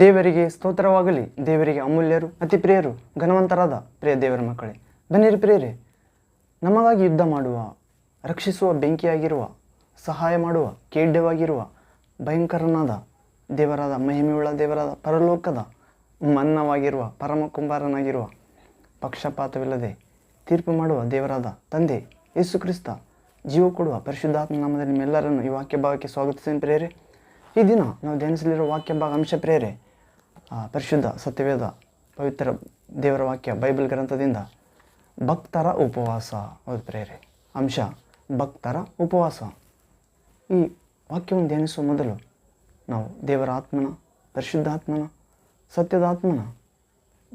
ದೇವರಿಗೆ ಸ್ತೋತ್ರವಾಗಲಿ. ದೇವರಿಗೆ ಅಮೂಲ್ಯರು ಅತಿ ಪ್ರಿಯರು ಘನವಂತರಾದ ಪ್ರಿಯ ದೇವರ ಮಕ್ಕಳೇ. ಬನ್ನಿರಿ ಪ್ರಿಯರೇ, ನಮಗಾಗಿ ಯುದ್ಧ ಮಾಡುವ, ರಕ್ಷಿಸುವ, ಬೆಂಕಿಯಾಗಿರುವ, ಸಹಾಯ ಮಾಡುವ, ಕೇಡ್ಯವಾಗಿರುವ, ಭಯಂಕರನಾದ, ದೇವರಾದ, ಮಹಿಮೆಯುಳ್ಳ ದೇವರಾದ, ಪರಲೋಕದ, ಮನ್ನವಾಗಿರುವ, ಪರಮ ಕುಂಬಾರನಾಗಿರುವ, ಪಕ್ಷಪಾತವಿಲ್ಲದೆ ತೀರ್ಪು ಮಾಡುವ ದೇವರಾದ ತಂದೆ ಯೇಸು ಕ್ರಿಸ್ತ, ಜೀವ ಕೊಡುವ ಪರಿಶುದ್ಧಾತ್ಮ ನಾಮದಲ್ಲಿ ನಿಮ್ಮೆಲ್ಲರನ್ನು ಈ ವಾಕ್ಯ ಭಾಗಕ್ಕೆ ಸ್ವಾಗತಿಸಿದ ಪ್ರೇರೆ ಈ ದಿನ ನಾವು ಧ್ಯಾನಿಸಲಿರುವ ವಾಕ್ಯ ಭಾಗ ಅಂಶ ಪ್ರೇರೆ ಪರಿಶುದ್ಧ, ಸತ್ಯವೇದ, ಪವಿತ್ರ ದೇವರ ವಾಕ್ಯ, ಬೈಬಲ್ ಗ್ರಂಥದಿಂದ ಭಕ್ತರ ಉಪವಾಸ. ಹೌದು ಪ್ರೇರೆ, ಅಂಶ ಭಕ್ತರ ಉಪವಾಸ. ಈ ವಾಕ್ಯವನ್ನು ಧ್ಯಾನಿಸುವ ಮೊದಲು ನಾವು ದೇವರ ಆತ್ಮನ ಪರಿಶುದ್ಧಾತ್ಮನ ಸತ್ಯದ ಆತ್ಮನ,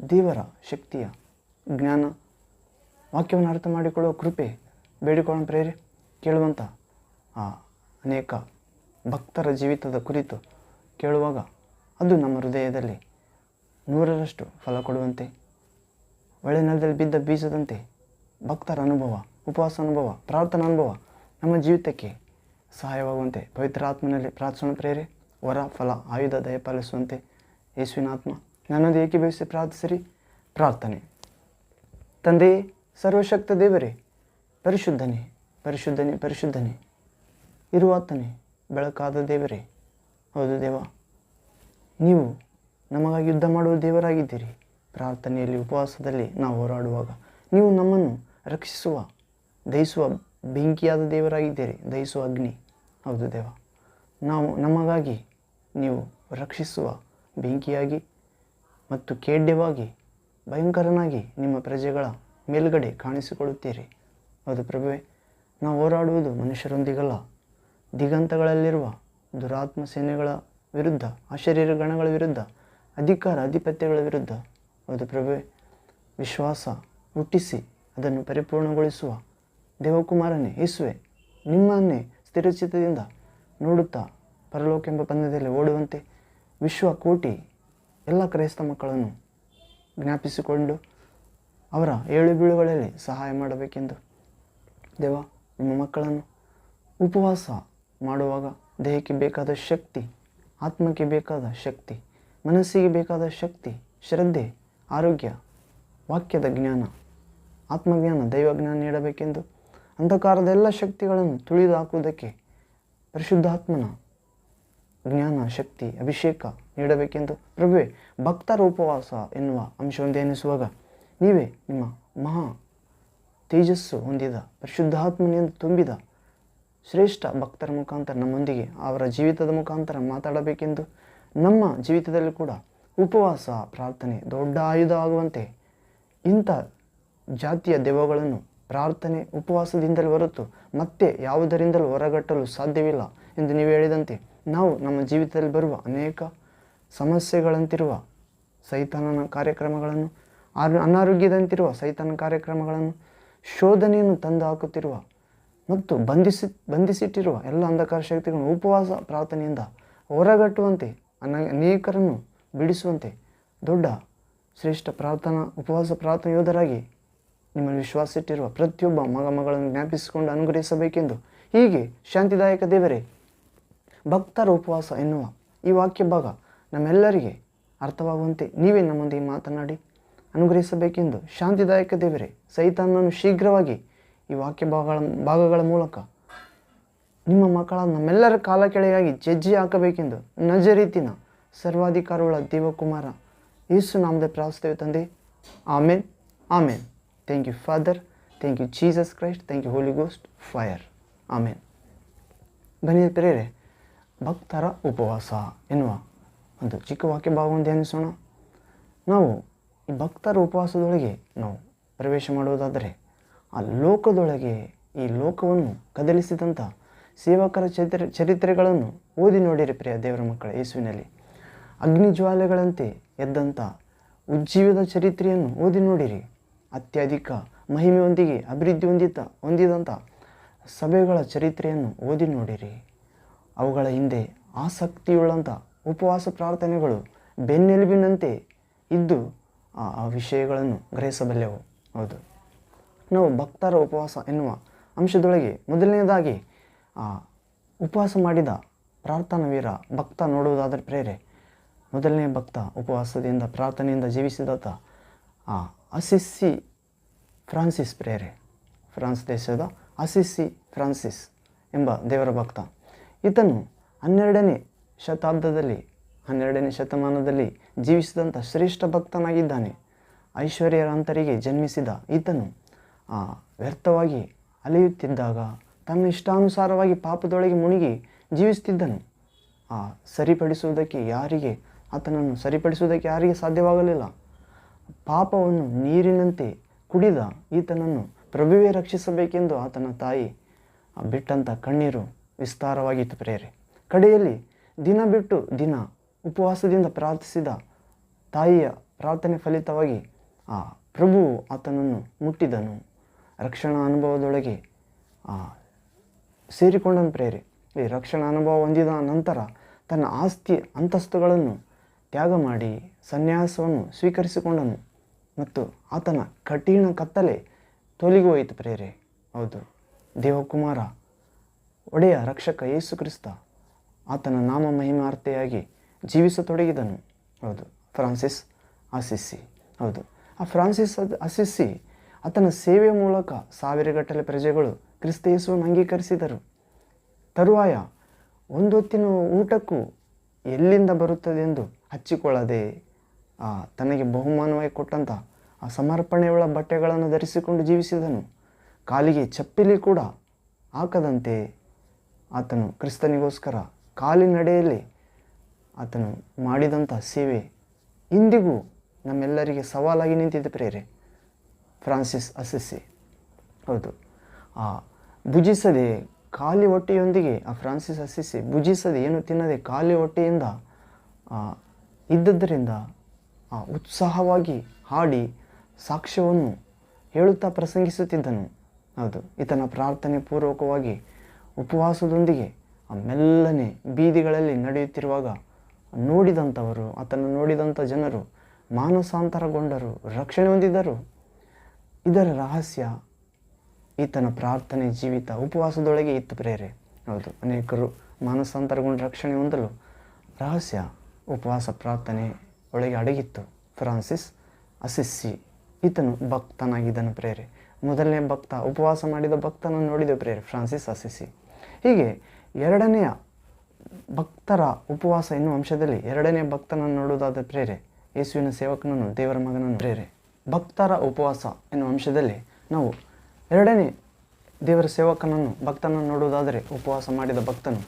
ದೇವರ ಶಕ್ತಿಯ ಜ್ಞಾನ ವಾಕ್ಯವನ್ನು ಅರ್ಥ ಮಾಡಿಕೊಳ್ಳುವ ಕೃಪೆ ಬೇಡಿಕೊಳ್ಳೋಣ ಪ್ರೇರೆ. ಕೇಳುವಂಥ, ಆ, ಅನೇಕ ಭಕ್ತರ ಜೀವಿತದ ಕುರಿತು ಕೇಳುವಾಗ ಅದು ನಮ್ಮ ಹೃದಯದಲ್ಲಿ ನೂರರಷ್ಟು ಫಲ ಕೊಡುವಂತೆ. ಒಳ್ಳೆ ನೆಲದಲ್ಲಿ ಬಿದ್ದ ಬೀಜದಂತೆ ಭಕ್ತರ ಅನುಭವ, ಉಪವಾಸ ಅನುಭವ, ಪ್ರಾರ್ಥನಾ ಅನುಭವ ನಮ್ಮ ಜೀವಿತಕ್ಕೆ ಸಹಾಯವಾಗುವಂತೆ. ಪವಿತ್ರ ಆತ್ಮನಲ್ಲಿ ಪ್ರೇರೆ ವರ, ಫಲ, ಆಯುಧ ದಯಪಾಲಿಸುವಂತೆ ಯೇಸುವಿನ ಆತ್ಮ ನನ್ನದು ಏಕೀಭವಿಸಿ ಪ್ರಾರ್ಥಿಸಿರಿ? ಪ್ರಾರ್ಥನೆ. ತಂದೆಯೇ ಸರ್ವಶಕ್ತ ದೇವರೇ, ಪರಿಶುದ್ಧನೇ ಪರಿಶುದ್ಧನೇ ಪರಿಶುದ್ಧನೇ, ಇರುವಾತನೇ ಬೆಳಕಾದ ದೇವರೇ, ಹೌದು ದೇವ. ನೀವು ನಮಗಾಗಿ ಯುದ್ಧ ಮಾಡುವ ದೇವರಾಗಿದ್ದೀರಿ. ಪ್ರಾರ್ಥನೆಯಲ್ಲಿ, ಉಪವಾಸದಲ್ಲಿ ನಾವು ಹೋರಾಡುವಾಗ ನೀವು ನಮ್ಮನ್ನು ರಕ್ಷಿಸುವ ದಯಿಸುವ ಬೆಂಕಿಯಾದ ದೇವರಾಗಿದ್ದೀರಿ. ದಯಿಸುವ ಅಗ್ನಿ, ಹೌದು ದೇವ. ನಾವು ನಮಗಾಗಿ ನೀವು ರಕ್ಷಿಸುವ ಬೆಂಕಿಯಾಗಿ ಮತ್ತು ಖೇಡ್ಯವಾಗಿ, ಭಯಂಕರನಾಗಿ ನಿಮ್ಮ ಪ್ರಜೆಗಳ ಮೇಲುಗಡೆ ಕಾಣಿಸಿಕೊಳ್ಳುತ್ತೀರಿ. ಹೌದು ಪ್ರಭುವೆ, ನಾವು ಹೋರಾಡುವುದು ಮನುಷ್ಯರೊಂದಿಗಲ್ಲ ದಿಗಂತಗಳಲ್ಲಿರುವ ದುರಾತ್ಮ ಸೇನೆಗಳ ವಿರುದ್ಧ ಅಶರೀರ ಗಣಗಳ ವಿರುದ್ಧ, ಅಧಿಕಾರ ಅಧಿಪತ್ಯಗಳ ವಿರುದ್ಧ ಅದು ಪ್ರಭೆ ವಿಶ್ವಾಸ ಹುಟ್ಟಿಸಿ ಅದನ್ನು ಪರಿಪೂರ್ಣಗೊಳಿಸುವ ದೇವಕುಮಾರನೇ, ಯೇಸುವೆ, ನಿಮ್ಮನ್ನೇ ಸ್ಥಿರಚಿತ್ತದಿಂದ ನೋಡುತ್ತಾ ಪರಲೋಕ ಎಂಬ ಪಂದ್ಯದಲ್ಲಿ ಓಡುವಂತೆ ವಿಶ್ವ ಕೋಟಿ ಎಲ್ಲ ಕ್ರೈಸ್ತ ಮಕ್ಕಳನ್ನು ಜ್ಞಾಪಿಸಿಕೊಂಡು ಅವರ ಏಳು ಬೀಳುಗಳಲ್ಲಿ ಸಹಾಯ ಮಾಡಬೇಕೆಂದು ದೇವ, ನಿಮ್ಮ ಮಕ್ಕಳನ್ನು ಉಪವಾಸ ಮಾಡುವಾಗ ದೇಹಕ್ಕೆ ಬೇಕಾದ ಶಕ್ತಿ, ಆತ್ಮಕ್ಕೆ ಬೇಕಾದ ಶಕ್ತಿ, ಮನಸ್ಸಿಗೆ ಬೇಕಾದ ಶಕ್ತಿ, ಶ್ರದ್ಧೆ, ಆರೋಗ್ಯ, ವಾಕ್ಯದ ಜ್ಞಾನ, ಆತ್ಮಜ್ಞಾನ ದೈವಜ್ಞಾನ ನೀಡಬೇಕೆಂದು. ಅಂಧಕಾರದ ಎಲ್ಲ ಶಕ್ತಿಗಳನ್ನು ತುಳಿದು ಹಾಕುವುದಕ್ಕೆ ಪರಿಶುದ್ಧಾತ್ಮನ ಜ್ಞಾನ, ಶಕ್ತಿ, ಅಭಿಷೇಕ ನೀಡಬೇಕೆಂದು. ಪ್ರಭುವೆ ಭಕ್ತರ ಉಪವಾಸ ಎನ್ನುವ ಅಂಶವನ್ನು ಧ್ಯಾನಿಸುವಾಗ ನೀವೇ ನಿಮ್ಮ ಮಹಾ ತೇಜಸ್ಸು ಹೊಂದಿದ ಪರಿಶುದ್ಧಾತ್ಮನೆಯನ್ನು ತುಂಬಿದ ಶ್ರೇಷ್ಠ ಭಕ್ತರ ಮುಖಾಂತರ ನಮ್ಮೊಂದಿಗೆ ಅವರ ಜೀವಿತದ ಮುಖಾಂತರ ಮಾತಾಡಬೇಕೆಂದು ನಮ್ಮ ಜೀವಿತದಲ್ಲಿ ಕೂಡ ಉಪವಾಸ, ಪ್ರಾರ್ಥನೆ, ದೊಡ್ಡ ಆಯುಧ ಆಗುವಂತೆ ಇಂಥ ಜಾತಿಯ ದೆವ್ವಗಳನ್ನು ಪ್ರಾರ್ಥನೆ ಉಪವಾಸದಿಂದಲೂ ಹೊರತು ಮತ್ತೆ ಯಾವುದರಿಂದಲೂ ಹೊರಗಟ್ಟಲು ಸಾಧ್ಯವಿಲ್ಲ ಎಂದು ನೀವು ಹೇಳಿದಂತೆ ನಾವು ನಮ್ಮ ಜೀವಿತದಲ್ಲಿ ಬರುವ ಅನೇಕ ಸಮಸ್ಯೆಗಳಂತಿರುವ ಸೈತಾನನ ಕಾರ್ಯಕ್ರಮಗಳನ್ನು, ಅನಾರೋಗ್ಯದಂತಿರುವ ಸೈತಾನ ಕಾರ್ಯಕ್ರಮಗಳನ್ನು, ಶೋಧನೆಯನ್ನು ತಂದು ಹಾಕುತ್ತಿರುವ ಮತ್ತು ಬಂಧಿಸಿ, ಬಂಧಿಸಿಟ್ಟಿರುವ ಎಲ್ಲ ಅಂಧಕಾರ ಶಕ್ತಿಗಳನ್ನು ಉಪವಾಸ, ಪ್ರಾರ್ಥನೆಯಿಂದ ಹೊರಗಟ್ಟುವಂತೆ, ಅನ, ಅನೇಕರನ್ನು ಬಿಡಿಸುವಂತೆ ದೊಡ್ಡ ಶ್ರೇಷ್ಠ ಪ್ರಾರ್ಥನಾ, ಉಪವಾಸ ಪ್ರಾರ್ಥನೆ ಯೋಧರಾಗಿ ನಿಮ್ಮನ್ನು ವಿಶ್ವಾಸಿಟ್ಟಿರುವ ಪ್ರತಿಯೊಬ್ಬ ಮಗ ಮಗಳನ್ನು ಜ್ಞಾಪಿಸಿಕೊಂಡು ಅನುಗ್ರಹಿಸಬೇಕೆಂದು ಹೀಗೆ ಶಾಂತಿದಾಯಕ ದೇವರೇ, ಭಕ್ತರ ಉಪವಾಸ ಎನ್ನುವ ಈ ವಾಕ್ಯ ಭಾಗ ನಮ್ಮೆಲ್ಲರಿಗೆ ಅರ್ಥವಾಗುವಂತೆ ನೀವೇ ನಮ್ಮೊಂದಿಗೆ ಮಾತನಾಡಿ ಅನುಗ್ರಹಿಸಬೇಕೆಂದು ಶಾಂತಿದಾಯಕ ದೇವರೇ ಸೈತಾನನ್ನು ಶೀಘ್ರವಾಗಿ ಈ ವಾಕ್ಯ ಭಾಗಗಳ ಭಾಗಗಳ ಮೂಲಕ ನಿಮ್ಮ ಮಕ್ಕಳ ನಮ್ಮೆಲ್ಲರ ಕಾಲ ಕೆಳಗಾಗಿ ಜಜ್ಜಿ ಹಾಕಬೇಕೆಂದು ನಜರೀತಿನ ಸರ್ವಾಧಿಕಾರಿಗಳ ದೇವಕುಮಾರ ಯೇಸು ನಾಮದ ಪ್ರಾರ್ಥಿಸ್ತೇವೆ ತಂದೆ. Amen amen. Thank you father thank you Jesus Christ thank you holy ghost fire amen ಬನ್ನಿ ಪ್ರೇರೆ, ಭಕ್ತರ ಉಪವಾಸ ಎನ್ನುವ ಒಂದು ಚಿಕ್ಕ ವಾಕ್ಯ ಭಾಗವನ್ನು ಧ್ಯಾನಿಸೋಣ. ನಾವು ಈ ಭಕ್ತರ ಉಪವಾಸದೊಳಗೆ ನಾವು ಪ್ರವೇಶ ಮಾಡುವುದಾದರೆ ಆ ಲೋಕದೊಳಗೆ ಈ ಲೋಕವನ್ನು ಕದಲಿಸಿದಂಥ ಸೇವಕರ ಚರಿತ್ರೆ, ಚರಿತ್ರೆಗಳನ್ನು ಓದಿ ನೋಡಿರಿ ಪ್ರಿಯ ದೇವರ ಮಕ್ಕಳ ಯೇಸುವಿನಲ್ಲಿ. ಅಗ್ನಿ ಜ್ವಾಲೆಗಳಂತೆ ಎದ್ದಂಥ ಉಜ್ಜೀವದ ಚರಿತ್ರೆಯನ್ನು ಓದಿ ನೋಡಿರಿ. ಅತ್ಯಧಿಕ ಮಹಿಮೆಯೊಂದಿಗೆ ಅಭಿವೃದ್ಧಿ ಹೊಂದಿದ್ದ, ಹೊಂದಿದಂಥ ಸಭೆಗಳ ಚರಿತ್ರೆಯನ್ನು ಓದಿ ನೋಡಿರಿ. ಅವುಗಳ ಹಿಂದೆ ಆಸಕ್ತಿಯುಳ್ಳಂಥ ಉಪವಾಸ ಪ್ರಾರ್ಥನೆಗಳು ಬೆನ್ನೆಲುಬಿನಂತೆ ಇದ್ದು ಆ ವಿಷಯಗಳನ್ನು ಗ್ರಹಿಸಬಲ್ಲೆವು. ಹೌದು. ನಾವು ಭಕ್ತರ ಉಪವಾಸ ಎನ್ನುವ ಅಂಶದೊಳಗೆ ಮೊದಲನೆಯದಾಗಿ ಉಪವಾಸ ಮಾಡಿದ ಪ್ರಾರ್ಥನಾ ವೀರ ಭಕ್ತ ನೋಡುವುದಾದರೆ ಪ್ರೇರೆ, ಮೊದಲನೇ ಭಕ್ತ ಉಪವಾಸದಿಂದ ಪ್ರಾರ್ಥನೆಯಿಂದ ಜೀವಿಸಿದಾತ, ಆ ಅಸಿಸ್ಸಿ ಫ್ರಾನ್ಸಿಸ್ ಪ್ರೇರೆ, ಫ್ರಾನ್ಸ್ ದೇಶದ ಅಸಿಸ್ಸಿ ಫ್ರಾನ್ಸಿಸ್ ಎಂಬ ದೇವರ ಭಕ್ತ. ಈತನು ಹನ್ನೆರಡನೇ ಶತಾಬ್ದದಲ್ಲಿ, ಹನ್ನೆರಡನೇ ಶತಮಾನದಲ್ಲಿ ಜೀವಿಸಿದಂಥ ಶ್ರೇಷ್ಠ ಭಕ್ತನಾಗಿದ್ದಾನೆ. ಐಶ್ವರ್ಯರಂತರಿಗೆ ಜನ್ಮಿಸಿದ ಈತನು ವ್ಯರ್ಥವಾಗಿ ಅಲೆಯುತ್ತಿದ್ದಾಗ ತನ್ನ ಇಷ್ಟಾನುಸಾರವಾಗಿ ಪಾಪದೊಳಗೆ ಮುಳುಗಿ ಜೀವಿಸುತ್ತಿದ್ದನು. ಆ, ಸರಿಪಡಿಸುವುದಕ್ಕೆ ಯಾರಿಗೆ, ಆತನನ್ನು ಸರಿಪಡಿಸುವುದಕ್ಕೆ ಯಾರಿಗೆ ಸಾಧ್ಯವಾಗಲಿಲ್ಲ. ಪಾಪವನ್ನು ನೀರಿನಂತೆ ಕುಡಿದ ಈತನನ್ನು ಪ್ರಭುವೇ ರಕ್ಷಿಸಬೇಕೆಂದು ಆತನ ತಾಯಿ ಬಿಟ್ಟಂಥ ಕಣ್ಣೀರು ವಿಸ್ತಾರವಾಗಿತ್ತು ಪ್ರೇರೆ ಕಡೆಯಲ್ಲಿ ದಿನ ಬಿಟ್ಟು ದಿನ ಉಪವಾಸದಿಂದ ಪ್ರಾರ್ಥಿಸಿದ ತಾಯಿಯ ಪ್ರಾರ್ಥನೆ ಫಲಿತವಾಗಿ ಆ, ಪ್ರಭುವು ಆತನನ್ನು ಮುಟ್ಟಿದನು. ರಕ್ಷಣಾ ಅನುಭವದೊಳಗೆ ಸೇರಿಕೊಂಡನು ಪ್ರೇರೆ. ಈ ರಕ್ಷಣಾ ಅನುಭವ ಹೊಂದಿದ ನಂತರ ತನ್ನ ಆಸ್ತಿ ಅಂತಸ್ತುಗಳನ್ನು ತ್ಯಾಗ ಮಾಡಿ ಸನ್ಯಾಸವನ್ನು ಸ್ವೀಕರಿಸಿಕೊಂಡನು ಮತ್ತು ಆತನ ಕಠಿಣ ಕತ್ತಲೆ ತೊಲಿಗೆ ಹೋಯಿತು ಪ್ರೇರೆ. ಹೌದು, ದೇವಕುಮಾರ, ಒಡೆಯ ರಕ್ಷಕ ಯೇಸು ಕ್ರಿಸ್ತ ಆತನ ನಾಮ ಮಹಿಮಾರ್ತೆಯಾಗಿ ಜೀವಿಸತೊಡಗಿದನು. ಹೌದು, ಫ್ರಾನ್ಸಿಸ್ ಅಸಿಸ್ಸಿ ಹೌದು, ಆ ಫ್ರಾನ್ಸಿಸ್ ಅಸಿಸ್ಸಿ ಆತನ ಸೇವೆ ಮೂಲಕ ಸಾವಿರಗಟ್ಟಲೆ ಪ್ರಜೆಗಳು ಕ್ರಿಸ್ತ ಯೇಸುವನ್ನು ಅಂಗೀಕರಿಸಿದರು. ತರುವಾಯ ಒಂದೊತ್ತಿನ ಊಟಕ್ಕೂ ಎಲ್ಲಿಂದ ಬರುತ್ತದೆಂದು ಹಚ್ಚಿಕೊಳ್ಳದೆ ತನಗೆ ಬಹುಮಾನವಾಗಿ ಕೊಟ್ಟಂಥ ಆ ಸಮರ್ಪಣೆಯುಳ್ಳ ಬಟ್ಟೆಗಳನ್ನು ಧರಿಸಿಕೊಂಡು ಜೀವಿಸಿದನು. ಕಾಲಿಗೆ ಚಪ್ಪಿಲಿ ಕೂಡ ಹಾಕದಂತೆ ಆತನು ಕ್ರಿಸ್ತನಿಗೋಸ್ಕರ ಕಾಲಿನಡೆಯಲ್ಲಿ ಆತನು ಮಾಡಿದಂಥ ಸೇವೆ ಇಂದಿಗೂ ನಮ್ಮೆಲ್ಲರಿಗೆ ಸವಾಲಾಗಿ ನಿಂತಿದೆ ಪ್ರೇರೆ. ಫ್ರಾನ್ಸಿಸ್ ಅಸಿಸಿ ಹೌದು. ಆ, ಭುಜಿಸದೆ ಖಾಲಿ ಹೊಟ್ಟೆಯೊಂದಿಗೆ ಆ ಫ್ರಾನ್ಸಿಸ್ ಅಸಿಸಿ ಭುಜಿಸದೆ ಏನು ತಿನ್ನದೆ ಖಾಲಿ ಹೊಟ್ಟೆಯಿಂದ ಇದ್ದದ್ದರಿಂದ, ಆ, ಉತ್ಸಾಹವಾಗಿ ಹಾಡಿ ಸಾಕ್ಷ್ಯವನ್ನು ಹೇಳುತ್ತಾ ಪ್ರಸಂಗಿಸುತ್ತಿದ್ದನು. ಹೌದು. ಈತನ ಪ್ರಾರ್ಥನೆ ಪೂರ್ವಕವಾಗಿ ಉಪವಾಸದೊಂದಿಗೆ ಆ ಮೆಲ್ಲನೆ ಬೀದಿಗಳಲ್ಲಿ ನಡೆಯುತ್ತಿರುವಾಗ ನೋಡಿದಂಥವರು ಆತನ ನೋಡಿದಂಥ ಜನರು ಮಾನಸಾಂತರಗೊಂಡರು, ರಕ್ಷಣೆ ಹೊಂದಿದರು ಇದರ ರಹಸ್ಯ ಈತನ ಪ್ರಾರ್ಥನೆ ಜೀವಿತ ಉಪವಾಸದೊಳಗೆ ಇತ್ತು ಪ್ರೇರೆ. ಹೌದು, ಅನೇಕರು ಮಾನಸಾಂತರಗೊಂಡ ರಕ್ಷಣೆ ಹೊಂದಲು ರಹಸ್ಯ ಉಪವಾಸ ಪ್ರಾರ್ಥನೆ ಒಳಗೆ ಅಡಗಿತ್ತು. ಫ್ರಾನ್ಸಿಸ್ ಅಸಿಸ್ಸಿ ಈತನು ಭಕ್ತನಾಗಿದ್ದನು ಪ್ರೇರೆ. ಮೊದಲನೇ ಭಕ್ತ, ಉಪವಾಸ ಮಾಡಿದ ಭಕ್ತನನ್ನು ನೋಡಿದ ಪ್ರೇರೆ, ಫ್ರಾನ್ಸಿಸ್ ಅಸಿಸಿ ಹೀಗೆ ಎರಡನೆಯ ಭಕ್ತರ ಉಪವಾಸ ಎನ್ನುವ ಅಂಶದಲ್ಲಿ ಎರಡನೇ ಭಕ್ತನನ್ನು ನೋಡುವುದಾದ ಪ್ರೇರೆ, ಯೇಸುವಿನ ಸೇವಕನನ್ನು, ದೇವರ ಮಗನನ್ನು ಪ್ರೇರೆ. ಭಕ್ತರ ಉಪವಾಸ ಎನ್ನುವ ಅಂಶದಲ್ಲಿ ನಾವು ಎರಡನೇ ದೇವರ ಸೇವಕನನ್ನು, ಭಕ್ತನನ್ನು ನೋಡುವುದಾದರೆ ಉಪವಾಸ ಮಾಡಿದ ಭಕ್ತನು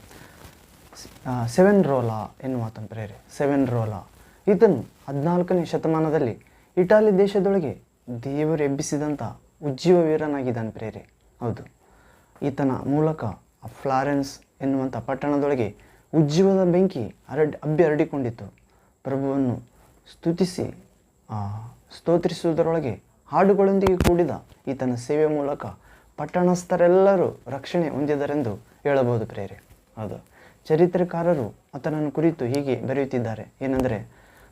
ಸೆವೆನ್ ರೋಲಾ ಎನ್ನುವ ಪ್ರೇರೆ ಸೆವೆನ್ ರೋಲಾ ಈತನು ಹದಿನಾಲ್ಕನೇ ಶತಮಾನದಲ್ಲಿ ಇಟಾಲಿ ದೇಶದೊಳಗೆ ದೇವರು ಎಬ್ಬಿಸಿದಂಥ ಉಜ್ಜೀವ ವೀರನಾಗಿದ್ದಾನೆ ಪ್ರೇರೆ ಹೌದು. ಈತನ ಮೂಲಕ ಫ್ಲಾರೆನ್ಸ್ ಎನ್ನುವಂಥ ಪಟ್ಟಣದೊಳಗೆ ಉಜ್ಜೀವದ ಬೆಂಕಿ ಹರಡ್ ಅಬ್ಬಿ ಹರಡಿಕೊಂಡಿತ್ತು. ಪ್ರಭುವನ್ನು ಸ್ತುತಿಸಿ ಸ್ತೋತ್ರಿಸುವುದರೊಳಗೆ ಹಾಡುಗಳೊಂದಿಗೆ ಕೂಡಿದ ಈತನ ಸೇವೆ ಮೂಲಕ ಪಟ್ಟಣಸ್ಥರೆಲ್ಲರೂ ರಕ್ಷಣೆ ಹೊಂದಿದರೆಂದು ಹೇಳಬಹುದು ಪ್ರೇರೆ. ಹೌದು. ಚರಿತ್ರೆಕಾರರು ಆತನನ್ನು ಕುರಿತು ಹೀಗೆ ಬರೆಯುತ್ತಿದ್ದಾರೆ. ಏನೆಂದರೆ,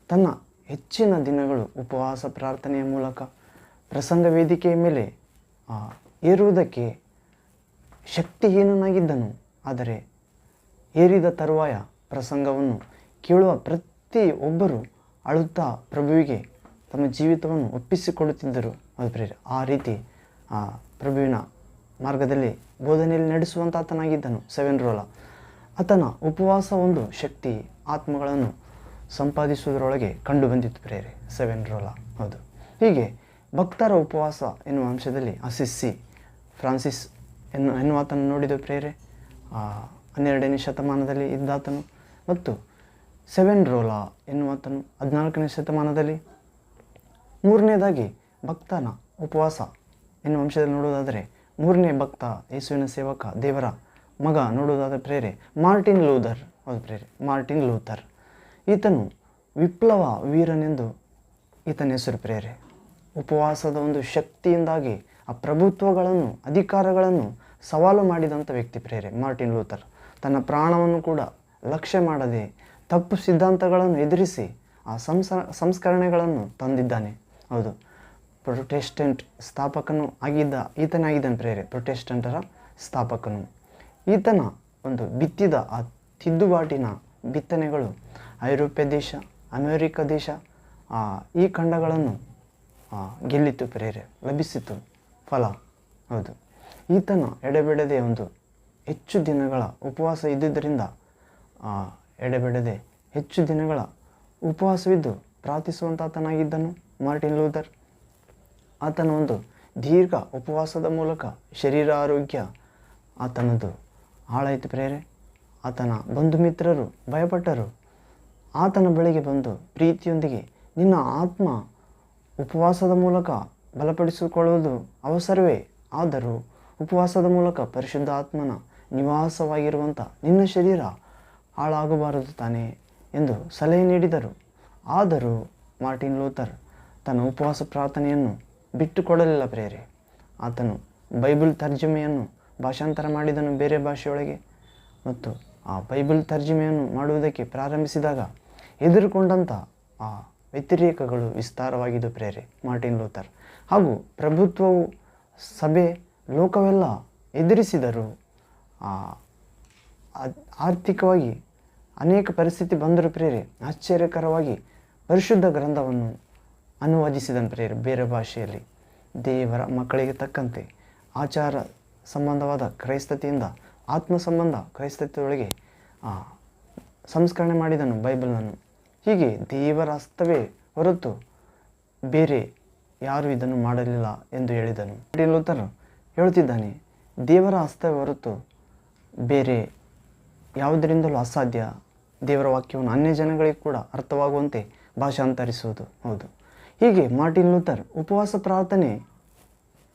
ತನ್ನ ಹೆಚ್ಚಿನ ದಿನಗಳು ಉಪವಾಸ ಪ್ರಾರ್ಥನೆಯ ಮೂಲಕ ಪ್ರಸಂಗ ವೇದಿಕೆಯ ಮೇಲೆ ಏರುವುದಕ್ಕೆ ಶಕ್ತಿಹೀನನಾಗಿದ್ದನು. ಆದರೆ, ಏರಿದ ತರುವಾಯ ಪ್ರಸಂಗವನ್ನು ಕೇಳುವ ಪ್ರತಿ ಒಬ್ಬರು ಅಳುತ್ತಾ ಪ್ರಭುವಿಗೆ ತಮ್ಮ ಜೀವಿತವನ್ನು ಒಪ್ಪಿಸಿಕೊಳ್ಳುತ್ತಿದ್ದರು ಅದು ಪ್ರೇರಿ ಆ ರೀತಿ, ಆ ಪ್ರಭುವಿನ ಮಾರ್ಗದಲ್ಲಿ ಬೋಧನೆಯಲ್ಲಿ ನಡೆಸುವಂಥ ಆತನಾಗಿದ್ದನು ಸೆವೆನ್ ರೋಲ. ಆತನ ಉಪವಾಸ ಒಂದು ಶಕ್ತಿ ಆತ್ಮಗಳನ್ನು ಸಂಪಾದಿಸುವುದರೊಳಗೆ ಕಂಡು ಬಂದಿತ್ತು ಪ್ರೇರೆ ಸೆವೆನ್ ರೋಲ. ಹೌದು. ಹೀಗೆ ಭಕ್ತರ ಉಪವಾಸ ಎನ್ನುವ ಅಂಶದಲ್ಲಿ ಅಸಿಸ್ಸಿ ಫ್ರಾನ್ಸಿಸ್ ಎನ್ನು ಎನ್ನುವಾತನು ನೋಡಿದ ಪ್ರೇರೆ ಹನ್ನೆರಡನೇ ಶತಮಾನದಲ್ಲಿ ಇದ್ದಾತನು ಮತ್ತು ಸೆವೆನ್ ರೋಲಾ ಎನ್ನುವಾತನು ಹದಿನಾಲ್ಕನೇ ಶತಮಾನದಲ್ಲಿ ಮೂರನೇದಾಗಿ ಭಕ್ತನ ಉಪವಾಸ. ಎನ್ನುವ ಅಂಶದಲ್ಲಿ ನೋಡೋದಾದರೆ ಮೂರನೇ ಭಕ್ತ ಯೇಸುವಿನ ಸೇವಕ ದೇವರ ಮಗ ನೋಡೋದಾದ ಪ್ರೇರೆ ಮಾರ್ಟಿನ್ ಲೂಥರ್. ಅವ್ರ ಪ್ರೇರೆ, ಮಾರ್ಟಿನ್ ಲೂಥರ್. ಈತನು ವಿಪ್ಲವ ವೀರನೆಂದು ಈತನ ಹೆಸರು ಪ್ರೇರೆ. ಉಪವಾಸದ ಒಂದು ಶಕ್ತಿಯಿಂದಾಗಿ ಆ ಪ್ರಭುತ್ವಗಳನ್ನು, ಅಧಿಕಾರಗಳನ್ನು ಸವಾಲು ಮಾಡಿದಂಥ ವ್ಯಕ್ತಿ ಪ್ರೇರೆ ಮಾರ್ಟಿನ್ ಲೂಥರ್. ತನ್ನ ಪ್ರಾಣವನ್ನು ಕೂಡ ಲಕ್ಷ್ಯ ಮಾಡದೆ ತಪ್ಪು ಸಿದ್ಧಾಂತಗಳನ್ನು ಎದುರಿಸಿ ಆ ಸಂಸ, ಸಂಸ್ಕರಣೆಗಳನ್ನು ತಂದಿದ್ದಾನೆ. ಹೌದು. ಪ್ರೊಟೆಸ್ಟೆಂಟ್ ಸ್ಥಾಪಕನು ಆಗಿದ್ದ ಈತನಾಗಿದ್ದಾನೆ ಪ್ರೇರೆ ಪ್ರೊಟೆಸ್ಟೆಂಟರ ಸ್ಥಾಪಕನು. ಈತನ ಒಂದು ಬಿತ್ತಿದ, ಆ ತಿದ್ದುಬಾಟಿನ ಬಿತ್ತನೆಗಳು ಐರೋಪ್ಯ ದೇಶ, ಅಮೇರಿಕ ದೇಶ ಈ ಖಂಡಗಳನ್ನು ಗೆಲ್ಲಿತು ಪ್ರೇರೆ. ಲಭಿಸಿತು ಫಲ. ಹೌದು. ಈತನ ಎಡೆಬಿಡದೆ ಒಂದು ಹೆಚ್ಚು ದಿನಗಳ ಉಪವಾಸ ಇದ್ದುದರಿಂದ ಎಡೆಬಿಡದೆ ಹೆಚ್ಚು ದಿನಗಳ ಉಪವಾಸವಿದ್ದು ಪ್ರಾರ್ಥಿಸುವಂತಾತನಾಗಿದ್ದನು. Martin Luther. ಆತನ ಒಂದು ದೀರ್ಘ ಉಪವಾಸದ ಮೂಲಕ ಶರೀರ ಆರೋಗ್ಯ, ಆತನದು ಹಾಳಾಯಿತು ಪ್ರೇರೆ. ಆತನ ಬಂಧು ಮಿತ್ರರು ಭಯಪಟ್ಟರು. ಆತನ ಬಳಿಗೆ ಬಂದು ಪ್ರೀತಿಯೊಂದಿಗೆ ನಿನ್ನ ಆತ್ಮ ಉಪವಾಸದ ಮೂಲಕ ಬಲಪಡಿಸಿಕೊಳ್ಳುವುದು ಅವಸರವೇ. ಆದರೂ ಉಪವಾಸದ ಮೂಲಕ ಪರಿಶುದ್ಧ ಆತ್ಮನ ನಿವಾಸವಾಗಿರುವಂಥ ನಿನ್ನ ಶರೀರ ಹಾಳಾಗಬಾರದು ತಾನೇ ಎಂದು ಸಲಹೆ ನೀಡಿದರು. ಆದರೂ ಮಾರ್ಟಿನ್ ಲೂಥರ್ ತನ್ನ ಉಪವಾಸ ಪ್ರಾರ್ಥನೆಯನ್ನು ಬಿಟ್ಟುಕೊಡಲಿಲ್ಲ ಪ್ರೇರೆ ಆತನು ಬೈಬಲ್ ತರ್ಜಮೆಯನ್ನು ಭಾಷಾಂತರ ಮಾಡಿದನು ಬೇರೆ ಭಾಷೆಯೊಳಗೆ. ಮತ್ತು ಆ ಬೈಬಲ್ ತರ್ಜಮೆಯನ್ನು ಮಾಡುವುದಕ್ಕೆ ಪ್ರಾರಂಭಿಸಿದಾಗ ಎದುರುಕೊಂಡಂಥ ಆ ವ್ಯತಿರೇಕಗಳು ವಿಸ್ತಾರವಾಗಿದ್ದು ಪ್ರೇರೆ ಮಾರ್ಟಿನ್ ಲೂಥರ್. ಹಾಗೂ ಪ್ರಭುತ್ವವು ಸಭೆ, ಲೋಕವೆಲ್ಲ ಎದುರಿಸಿದರು ಆರ್ಥಿಕವಾಗಿ ಅನೇಕ ಪರಿಸ್ಥಿತಿ ಬಂದರೂ ಪ್ರೇರೆ ಆಶ್ಚರ್ಯಕರವಾಗಿ ಪರಿಶುದ್ಧ ಗ್ರಂಥವನ್ನು ಅನುವಾದಿಸಿದನು ಪ್ರೇರೆ ಬೇರೆ ಭಾಷೆಯಲ್ಲಿ ದೇವರ ಮಕ್ಕಳಿಗೆ ತಕ್ಕಂತೆ ಆಚಾರ ಸಂಬಂಧವಾದ ಕ್ರೈಸ್ತತೆಯಿಂದ ಆತ್ಮ ಸಂಬಂಧ ಕ್ರೈಸ್ತತೆಯೊಳಗೆ ಸಂಸ್ಕರಣೆ ಮಾಡಿದನು ಬೈಬಲನ್ನು ಹೀಗೆ ದೇವರ ಅಸ್ತವೇ ಹೊರತು ಬೇರೆ ಯಾರು ಇದನ್ನು ಮಾಡಲಿಲ್ಲ ಎಂದು ಹೇಳಿದನು. ಲೂಥರ್ ಹೇಳುತ್ತಿದ್ದಾನೆ, ದೇವರ ಅಸ್ತವೇ ಹೊರತು ಬೇರೆ ಯಾವುದರಿಂದಲೂ ಅಸಾಧ್ಯ ದೇವರ ವಾಕ್ಯವನ್ನು ಅನ್ಯ ಜನಗಳಿಗೆ ಕೂಡ ಅರ್ಥವಾಗುವಂತೆ ಭಾಷಾಂತರಿಸುವುದು. ಹೌದು. ಹೀಗೆ ಮಾರ್ಟಿನ್ ಲೂಥರ್ ಉಪವಾಸ ಪ್ರಾರ್ಥನೆ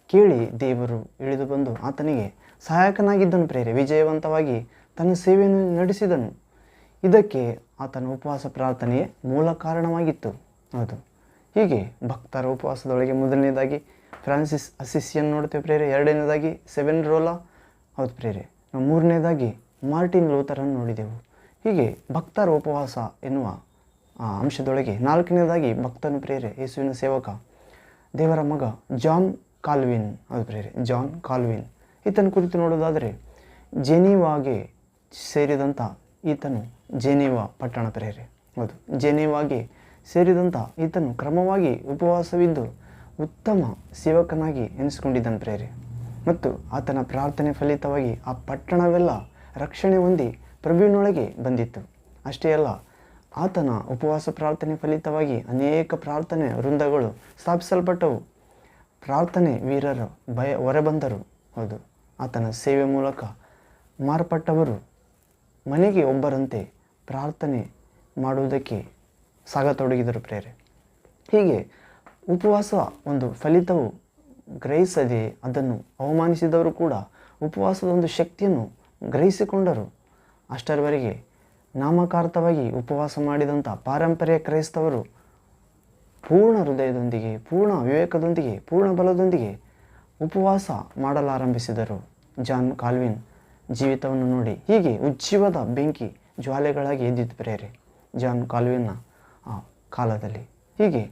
ಕೇಳಿ ದೇವರು ಇಳಿದು ಬಂದು ಆತನಿಗೆ ಸಹಾಯಕನಾಗಿದ್ದನು ಪ್ರೇರೆ, ವಿಜಯವಂತವಾಗಿ ತನ್ನ ಸೇವೆಯನ್ನು ನಡೆಸಿದನು. ಇದಕ್ಕೆ ಆತನ ಉಪವಾಸ ಪ್ರಾರ್ಥನೆಯೇ ಮೂಲ ಕಾರಣವಾಗಿತ್ತು. ಹೌದು. ಹೀಗೆ ಭಕ್ತರ ಉಪವಾಸದೊಳಗೆ ಮೊದಲನೇದಾಗಿ ಫ್ರಾನ್ಸಿಸ್ ಅಸಿಸಿಯನ್ನು ನೋಡ್ತೇವೆ ಪ್ರೇರೆ, ಎರಡನೇದಾಗಿ ಸೆವೆನ್ ರೋಲಾ. ಹೌದು ಪ್ರೇರೆ ನಾವು ಮೂರನೇದಾಗಿ ಮಾರ್ಟಿನ್ ಲೂಥರನ್ನು ನೋಡಿದೆವು. ಹೀಗೆ ಭಕ್ತರ ಉಪವಾಸ ಎನ್ನುವ ಅಂಶದೊಳಗೆ ನಾಲ್ಕನೇದಾಗಿ ಭಕ್ತನ ಪ್ರೇರೆ, ಯೇಸುವಿನ ಸೇವಕ, ದೇವರ ಮಗ ಜಾನ್ ಕಾಲ್ವಿನ್. ಅದು ಪ್ರೇರೆ, ಜಾನ್ ಕಾಲ್ವಿನ್. ಈತನ ಕುರಿತು ನೋಡೋದಾದರೆ, ಜೆನೀವಾಗೆ ಸೇರಿದಂಥ ಈತನು ಜೆನೀವಾ ಪಟ್ಟಣ ಪ್ರೇರೆ. ಹೌದು, ಜೆನೀವಾಗೆ ಸೇರಿದಂಥ ಈತನು ಕ್ರಮವಾಗಿ ಉಪವಾಸವಿದ್ದು ಉತ್ತಮ ಸೇವಕನಾಗಿ ಎನಿಸಿಕೊಂಡಿದ್ದನು ಪ್ರೇರೆ. ಮತ್ತು ಆತನ ಪ್ರಾರ್ಥನೆ ಫಲಿತವಾಗಿ ಆ ಪಟ್ಟಣವೆಲ್ಲ ರಕ್ಷಣೆ ಹೊಂದಿ ಪ್ರಭುವಿನೊಳಗೆ ಬಂದಿತ್ತು. ಅಷ್ಟೇ ಅಲ್ಲ ಆತನ ಉಪವಾಸ ಪ್ರಾರ್ಥನೆ ಫಲಿತವಾಗಿ ಅನೇಕ ಪ್ರಾರ್ಥನೆ ವೃಂದಗಳು ಸ್ಥಾಪಿಸಲ್ಪಟ್ಟವು. ಪ್ರಾರ್ಥನೆ ವೀರರು ಭಯ ಹೊರಬಂದರು. ಹೌದು, ಆತನ ಸೇವೆ ಮೂಲಕ ಮಾರ್ಪಟ್ಟವರು. ಮನೆಗೆ ಒಬ್ಬರಂತೆ ಪ್ರಾರ್ಥನೆ ಮಾಡುವುದಕ್ಕೆ ಸಾಗತೊಡಗಿದರು ಪ್ರೇರೆ. ಹೀಗೆ ಉಪವಾಸ ಒಂದು ಫಲಿತವು ಗ್ರಹಿಸದೆ ಅದನ್ನು ಅವಮಾನಿಸಿದವರು ಕೂಡ ಉಪವಾಸದ ಒಂದು ಶಕ್ತಿಯನ್ನು ಗ್ರಹಿಸಿಕೊಂಡರು. ಅಷ್ಟರವರೆಗೆ ನಾಮಕಾರ್ಥವಾಗಿ ಉಪವಾಸ ಮಾಡಿದಂಥ ಪಾರಂಪರ್ಯ ಕ್ರೈಸ್ತವರು ಪೂರ್ಣ ಹೃದಯದೊಂದಿಗೆ, ಪೂರ್ಣ ವಿವೇಕದೊಂದಿಗೆ ಪೂರ್ಣ ಬಲದೊಂದಿಗೆ ಉಪವಾಸ ಮಾಡಲಾರಂಭಿಸಿದರು. ಜಾನ್ ಕಾಲ್ವಿನ್ ಜೀವಿತವನ್ನು ನೋಡಿ ಹೀಗೆ ಉಜ್ಜೀವದ ಬೆಂಕಿ ಜ್ವಾಲೆಗಳಾಗಿ ಎದ್ದಿದ್ದು ಪ್ರೇರೆ. ಜಾನ್ ಕಾಲ್ವಿನ್ನ ಆ ಕಾಲದಲ್ಲಿ ಹೀಗೆ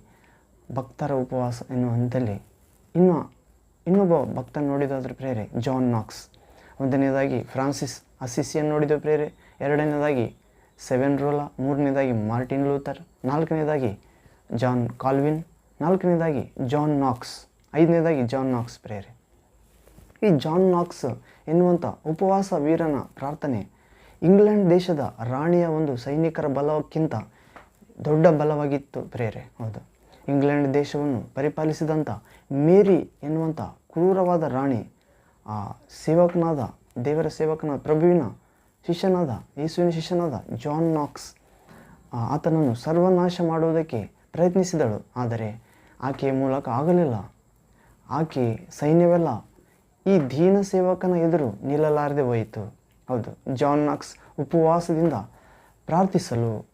ಭಕ್ತರ ಉಪವಾಸ ಎನ್ನುವ ಹಂತದಲ್ಲಿ ಇನ್ನು ಇನ್ನೊಬ್ಬ ಭಕ್ತನ ನೋಡಿದಾದ್ರ ಪ್ರೇರೆ, ಜಾನ್ ನಾಕ್ಸ್. ಒಂದನೇದಾಗಿ ಫ್ರಾನ್ಸಿಸ್ ಅಸಿಸಿಯನ್ನು ನೋಡಿದ ಪ್ರೇರೆ. ಎರಡನೇದಾಗಿ ಸೆವೆನ್ ರೋಲ, ಮೂರನೇದಾಗಿ ಮಾರ್ಟಿನ್ ಲೂಥರ್, ನಾಲ್ಕನೇದಾಗಿ ಜಾನ್ ಕಾಲ್ವಿನ್, ನಾಲ್ಕನೇದಾಗಿ ಜಾನ್ ನಾಕ್ಸ್, ಐದನೇದಾಗಿ ಜಾನ್ ನಾಕ್ಸ್ ಪ್ರೇರೆ. ಈ ಜಾನ್ ನಾಕ್ಸ್ ಎನ್ನುವಂಥ ಉಪವಾಸ ವೀರನ ಪ್ರಾರ್ಥನೆ ಇಂಗ್ಲೆಂಡ್ ದೇಶದ ರಾಣಿಯ ಒಂದು ಸೈನಿಕರ ಬಲಕ್ಕಿಂತ ದೊಡ್ಡ ಬಲವಾಗಿತ್ತು ಪ್ರೇರೆ. ಹೌದು. ಇಂಗ್ಲೆಂಡ್ ದೇಶವನ್ನು ಪರಿಪಾಲಿಸಿದಂಥ ಮೇರಿ ಎನ್ನುವಂಥ ಕ್ರೂರವಾದ ರಾಣಿ, ಆ ಸೇವಕನಾದ ದೇವರ ಸೇವಕನ ಪ್ರಭುವಿನ ಶಿಷ್ಯನಾದ, ಯೇಸುವಿನ ಶಿಷ್ಯನಾದ ಜಾನ್ ನಾಕ್ಸ್ ಆತನನ್ನು ಸರ್ವನಾಶ ಮಾಡುವುದಕ್ಕೆ ಪ್ರಯತ್ನಿಸಿದಳು. ಆದರೆ ಆಕೆಯ ಮೂಲಕ ಆಗಲಿಲ್ಲ. ಆಕೆ ಸೈನ್ಯವೆಲ್ಲ ಈ ದೀನ ಸೇವಕನ ಎದುರು ನಿಲ್ಲಲಾರದೆ ಹೋಯಿತು. ಹೌದು ಜಾನ್ ನಾಕ್ಸ್ ಉಪವಾಸದಿಂದ ಪ್ರಾರ್ಥಿಸಲು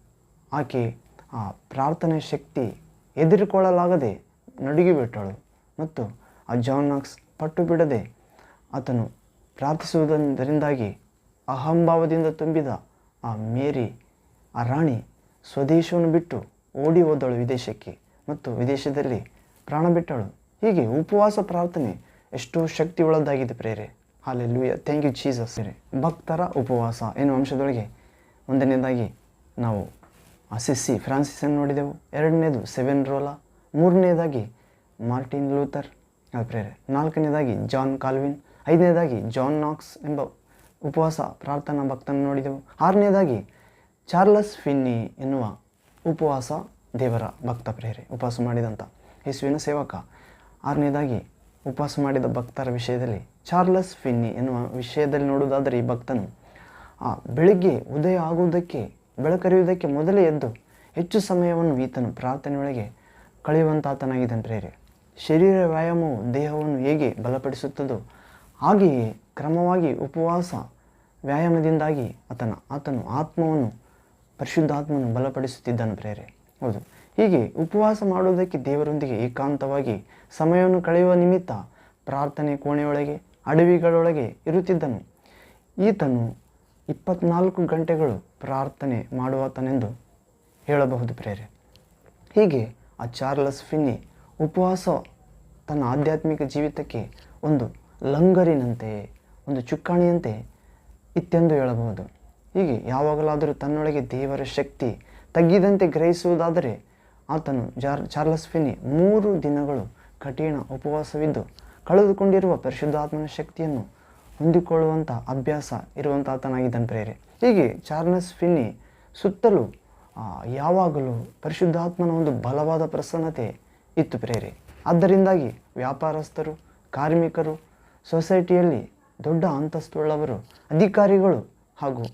ಆಕೆ ಆ ಪ್ರಾರ್ಥನೆ ಶಕ್ತಿ ಎದುರುಕೊಳ್ಳಲಾಗದೆ ನಡುಗಿಬಿಟ್ಟಳು. ಮತ್ತು ಆ ಜಾನ್ ನಾಕ್ಸ್ ಪಟ್ಟು ಬಿಡದೆ ಆತನು ಪ್ರಾರ್ಥಿಸುವುದರಿಂದಾಗಿ ಅಹಂಭಾವದಿಂದ ತುಂಬಿದ ಆ ಮೇರಿ, ಆ ರಾಣಿ ಸ್ವದೇಶವನ್ನು ಬಿಟ್ಟು ಓಡಿ ಹೋದಳು ವಿದೇಶಕ್ಕೆ ಮತ್ತು ವಿದೇಶದಲ್ಲಿ ಪ್ರಾಣ ಬಿಟ್ಟಳು. ಹೀಗೆ ಉಪವಾಸ ಪ್ರಾರ್ಥನೆ ಎಷ್ಟೋ ಶಕ್ತಿ ಒಳದಾಗಿದೆ ಪ್ರೇರೆ ಹಾಲೆಲ್ಲೂಯ ಥ್ಯಾಂಕ್ ಯು ಜೀಸಸ್ ಭಕ್ತರ ಉಪವಾಸ ಎನ್ನುವ ಅಂಶದೊಳಗೆ ಒಂದನೇದಾಗಿ ನಾವು ಅಸಿಸಿ ಫ್ರಾನ್ಸಿಸ್ ಅನ್ನು ನೋಡಿದೆವು. ಎರಡನೇದು ಸೆವೆನ್ ರೋಲಾ. ಮೂರನೇದಾಗಿ ಮಾರ್ಟಿನ್ ಲೂಥರ್. ಪ್ರೇರೆ. ನಾಲ್ಕನೇದಾಗಿ ಜಾನ್ ಕಾಲ್ವಿನ್. ಐದನೇದಾಗಿ ಜಾನ್ ನಾಕ್ಸ್ ಎಂಬ ಉಪವಾಸ, ಪ್ರಾರ್ಥನಾ ಭಕ್ತನ ನೋಡಿದೆವು. ಆರನೇದಾಗಿ, ಚಾರ್ಲಸ್ ಫಿನ್ನಿ ಎನ್ನುವ ಉಪವಾಸ ದೇವರ ಭಕ್ತ ಪ್ರೇರೆ ಉಪವಾಸ ಮಾಡಿದಂಥ ಯೇಸುವಿನ ಸೇವಕ. ಆರನೇದಾಗಿ, ಉಪವಾಸ ಮಾಡಿದ ಭಕ್ತರ ವಿಷಯದಲ್ಲಿ, ಚಾರ್ಲಸ್ ಫಿನ್ನಿ ಎನ್ನುವ ವಿಷಯದಲ್ಲಿ ನೋಡುವುದಾದರೆ ಈ ಭಕ್ತನು, ಆ, ಬೆಳಿಗ್ಗೆ ಉದಯ ಆಗುವುದಕ್ಕೆ, ಬೆಳಕರಿಯುವುದಕ್ಕೆ ಮೊದಲೇ ಎದ್ದು ಹೆಚ್ಚು ಸಮಯವನ್ನು ಈತನು ಪ್ರಾರ್ಥನೆಯೊಳಗೆ ಕಳೆಯುವಂತಾತನಾಗಿದ್ದಾನೆ ಪ್ರೇರೆ ಶರೀರ ವ್ಯಾಯಾಮವು ದೇಹವನ್ನು ಹೇಗೆ ಬಲಪಡಿಸುತ್ತದೋ ಹಾಗೆಯೇ ಕ್ರಮವಾಗಿ ಉಪವಾಸ, ವ್ಯಾಯಾಮದಿಂದಾಗಿ ಆತನ ಆತನು ಆತ್ಮವನ್ನು, ಪರಿಶುದ್ಧಾತ್ಮವನ್ನು ಬಲಪಡಿಸುತ್ತಿದ್ದನು ಪ್ರೇರೆ. ಹೌದು. ಹೀಗೆ ಉಪವಾಸ ಮಾಡುವುದಕ್ಕೆ ದೇವರೊಂದಿಗೆ ಏಕಾಂತವಾಗಿ ಸಮಯವನ್ನು ಕಳೆಯುವ ನಿಮಿತ್ತ ಪ್ರಾರ್ಥನೆ ಕೋಣೆಯೊಳಗೆ, ಅಡವಿಗಳೊಳಗೆ ಇರುತ್ತಿದ್ದನು. ಈತನು ಇಪ್ಪತ್ನಾಲ್ಕು ಗಂಟೆಗಳು ಪ್ರಾರ್ಥನೆ ಮಾಡುವಾತನೆಂದು ಹೇಳಬಹುದು ಪ್ರೇರೆ. ಹೀಗೆ ಆ ಚಾರ್ಲಸ್ ಫಿನ್ನಿ ಉಪವಾಸ ತನ್ನ ಆಧ್ಯಾತ್ಮಿಕ ಜೀವಿತಕ್ಕೆ ಒಂದು ಲಂಗರಿನಂತೆ ಒಂದು ಚುಕ್ಕಾಣಿಯಂತೆ ಇತ್ತೆಂದು ಹೇಳಬಹುದು. ಹೀಗೆ ಯಾವಾಗಲಾದರೂ ತನ್ನೊಳಗೆ ದೇವರ ಶಕ್ತಿ ತಗ್ಗಿದಂತೆ ಗ್ರಹಿಸುವುದಾದರೆ ಆತನು ಜಾರ್, ಚಾರ್ಲಸ್ ಫಿನಿ ಮೂರು ದಿನಗಳು ಕಠಿಣ ಉಪವಾಸವಿದ್ದು ಕಳೆದುಕೊಂಡಿರುವ ಪರಿಶುದ್ಧಾತ್ಮನ ಶಕ್ತಿಯನ್ನು ಹೊಂದಿಕೊಳ್ಳುವಂಥ ಅಭ್ಯಾಸ ಇರುವಂಥ ಆತನಾಗಿದ್ದಾನೆ ಪ್ರೇರೆ ಹೀಗೆ ಚಾರ್ಲಸ್ ಫಿನ್ನಿ ಸುತ್ತಲೂ ಯಾವಾಗಲೂ ಪರಿಶುದ್ಧಾತ್ಮನ ಒಂದು ಬಲವಾದ ಪ್ರಸನ್ನತೆ ಇತ್ತು ಪ್ರೇರೆ ಆದ್ದರಿಂದಾಗಿ ವ್ಯಾಪಾರಸ್ಥರು, ಕಾರ್ಮಿಕರು, ಸೊಸೈಟಿಯಲ್ಲಿ ದೊಡ್ಡ ಅಂತಸ್ತುಳ್ಳವರು, ಅಧಿಕಾರಿಗಳು ಹಾಗೂ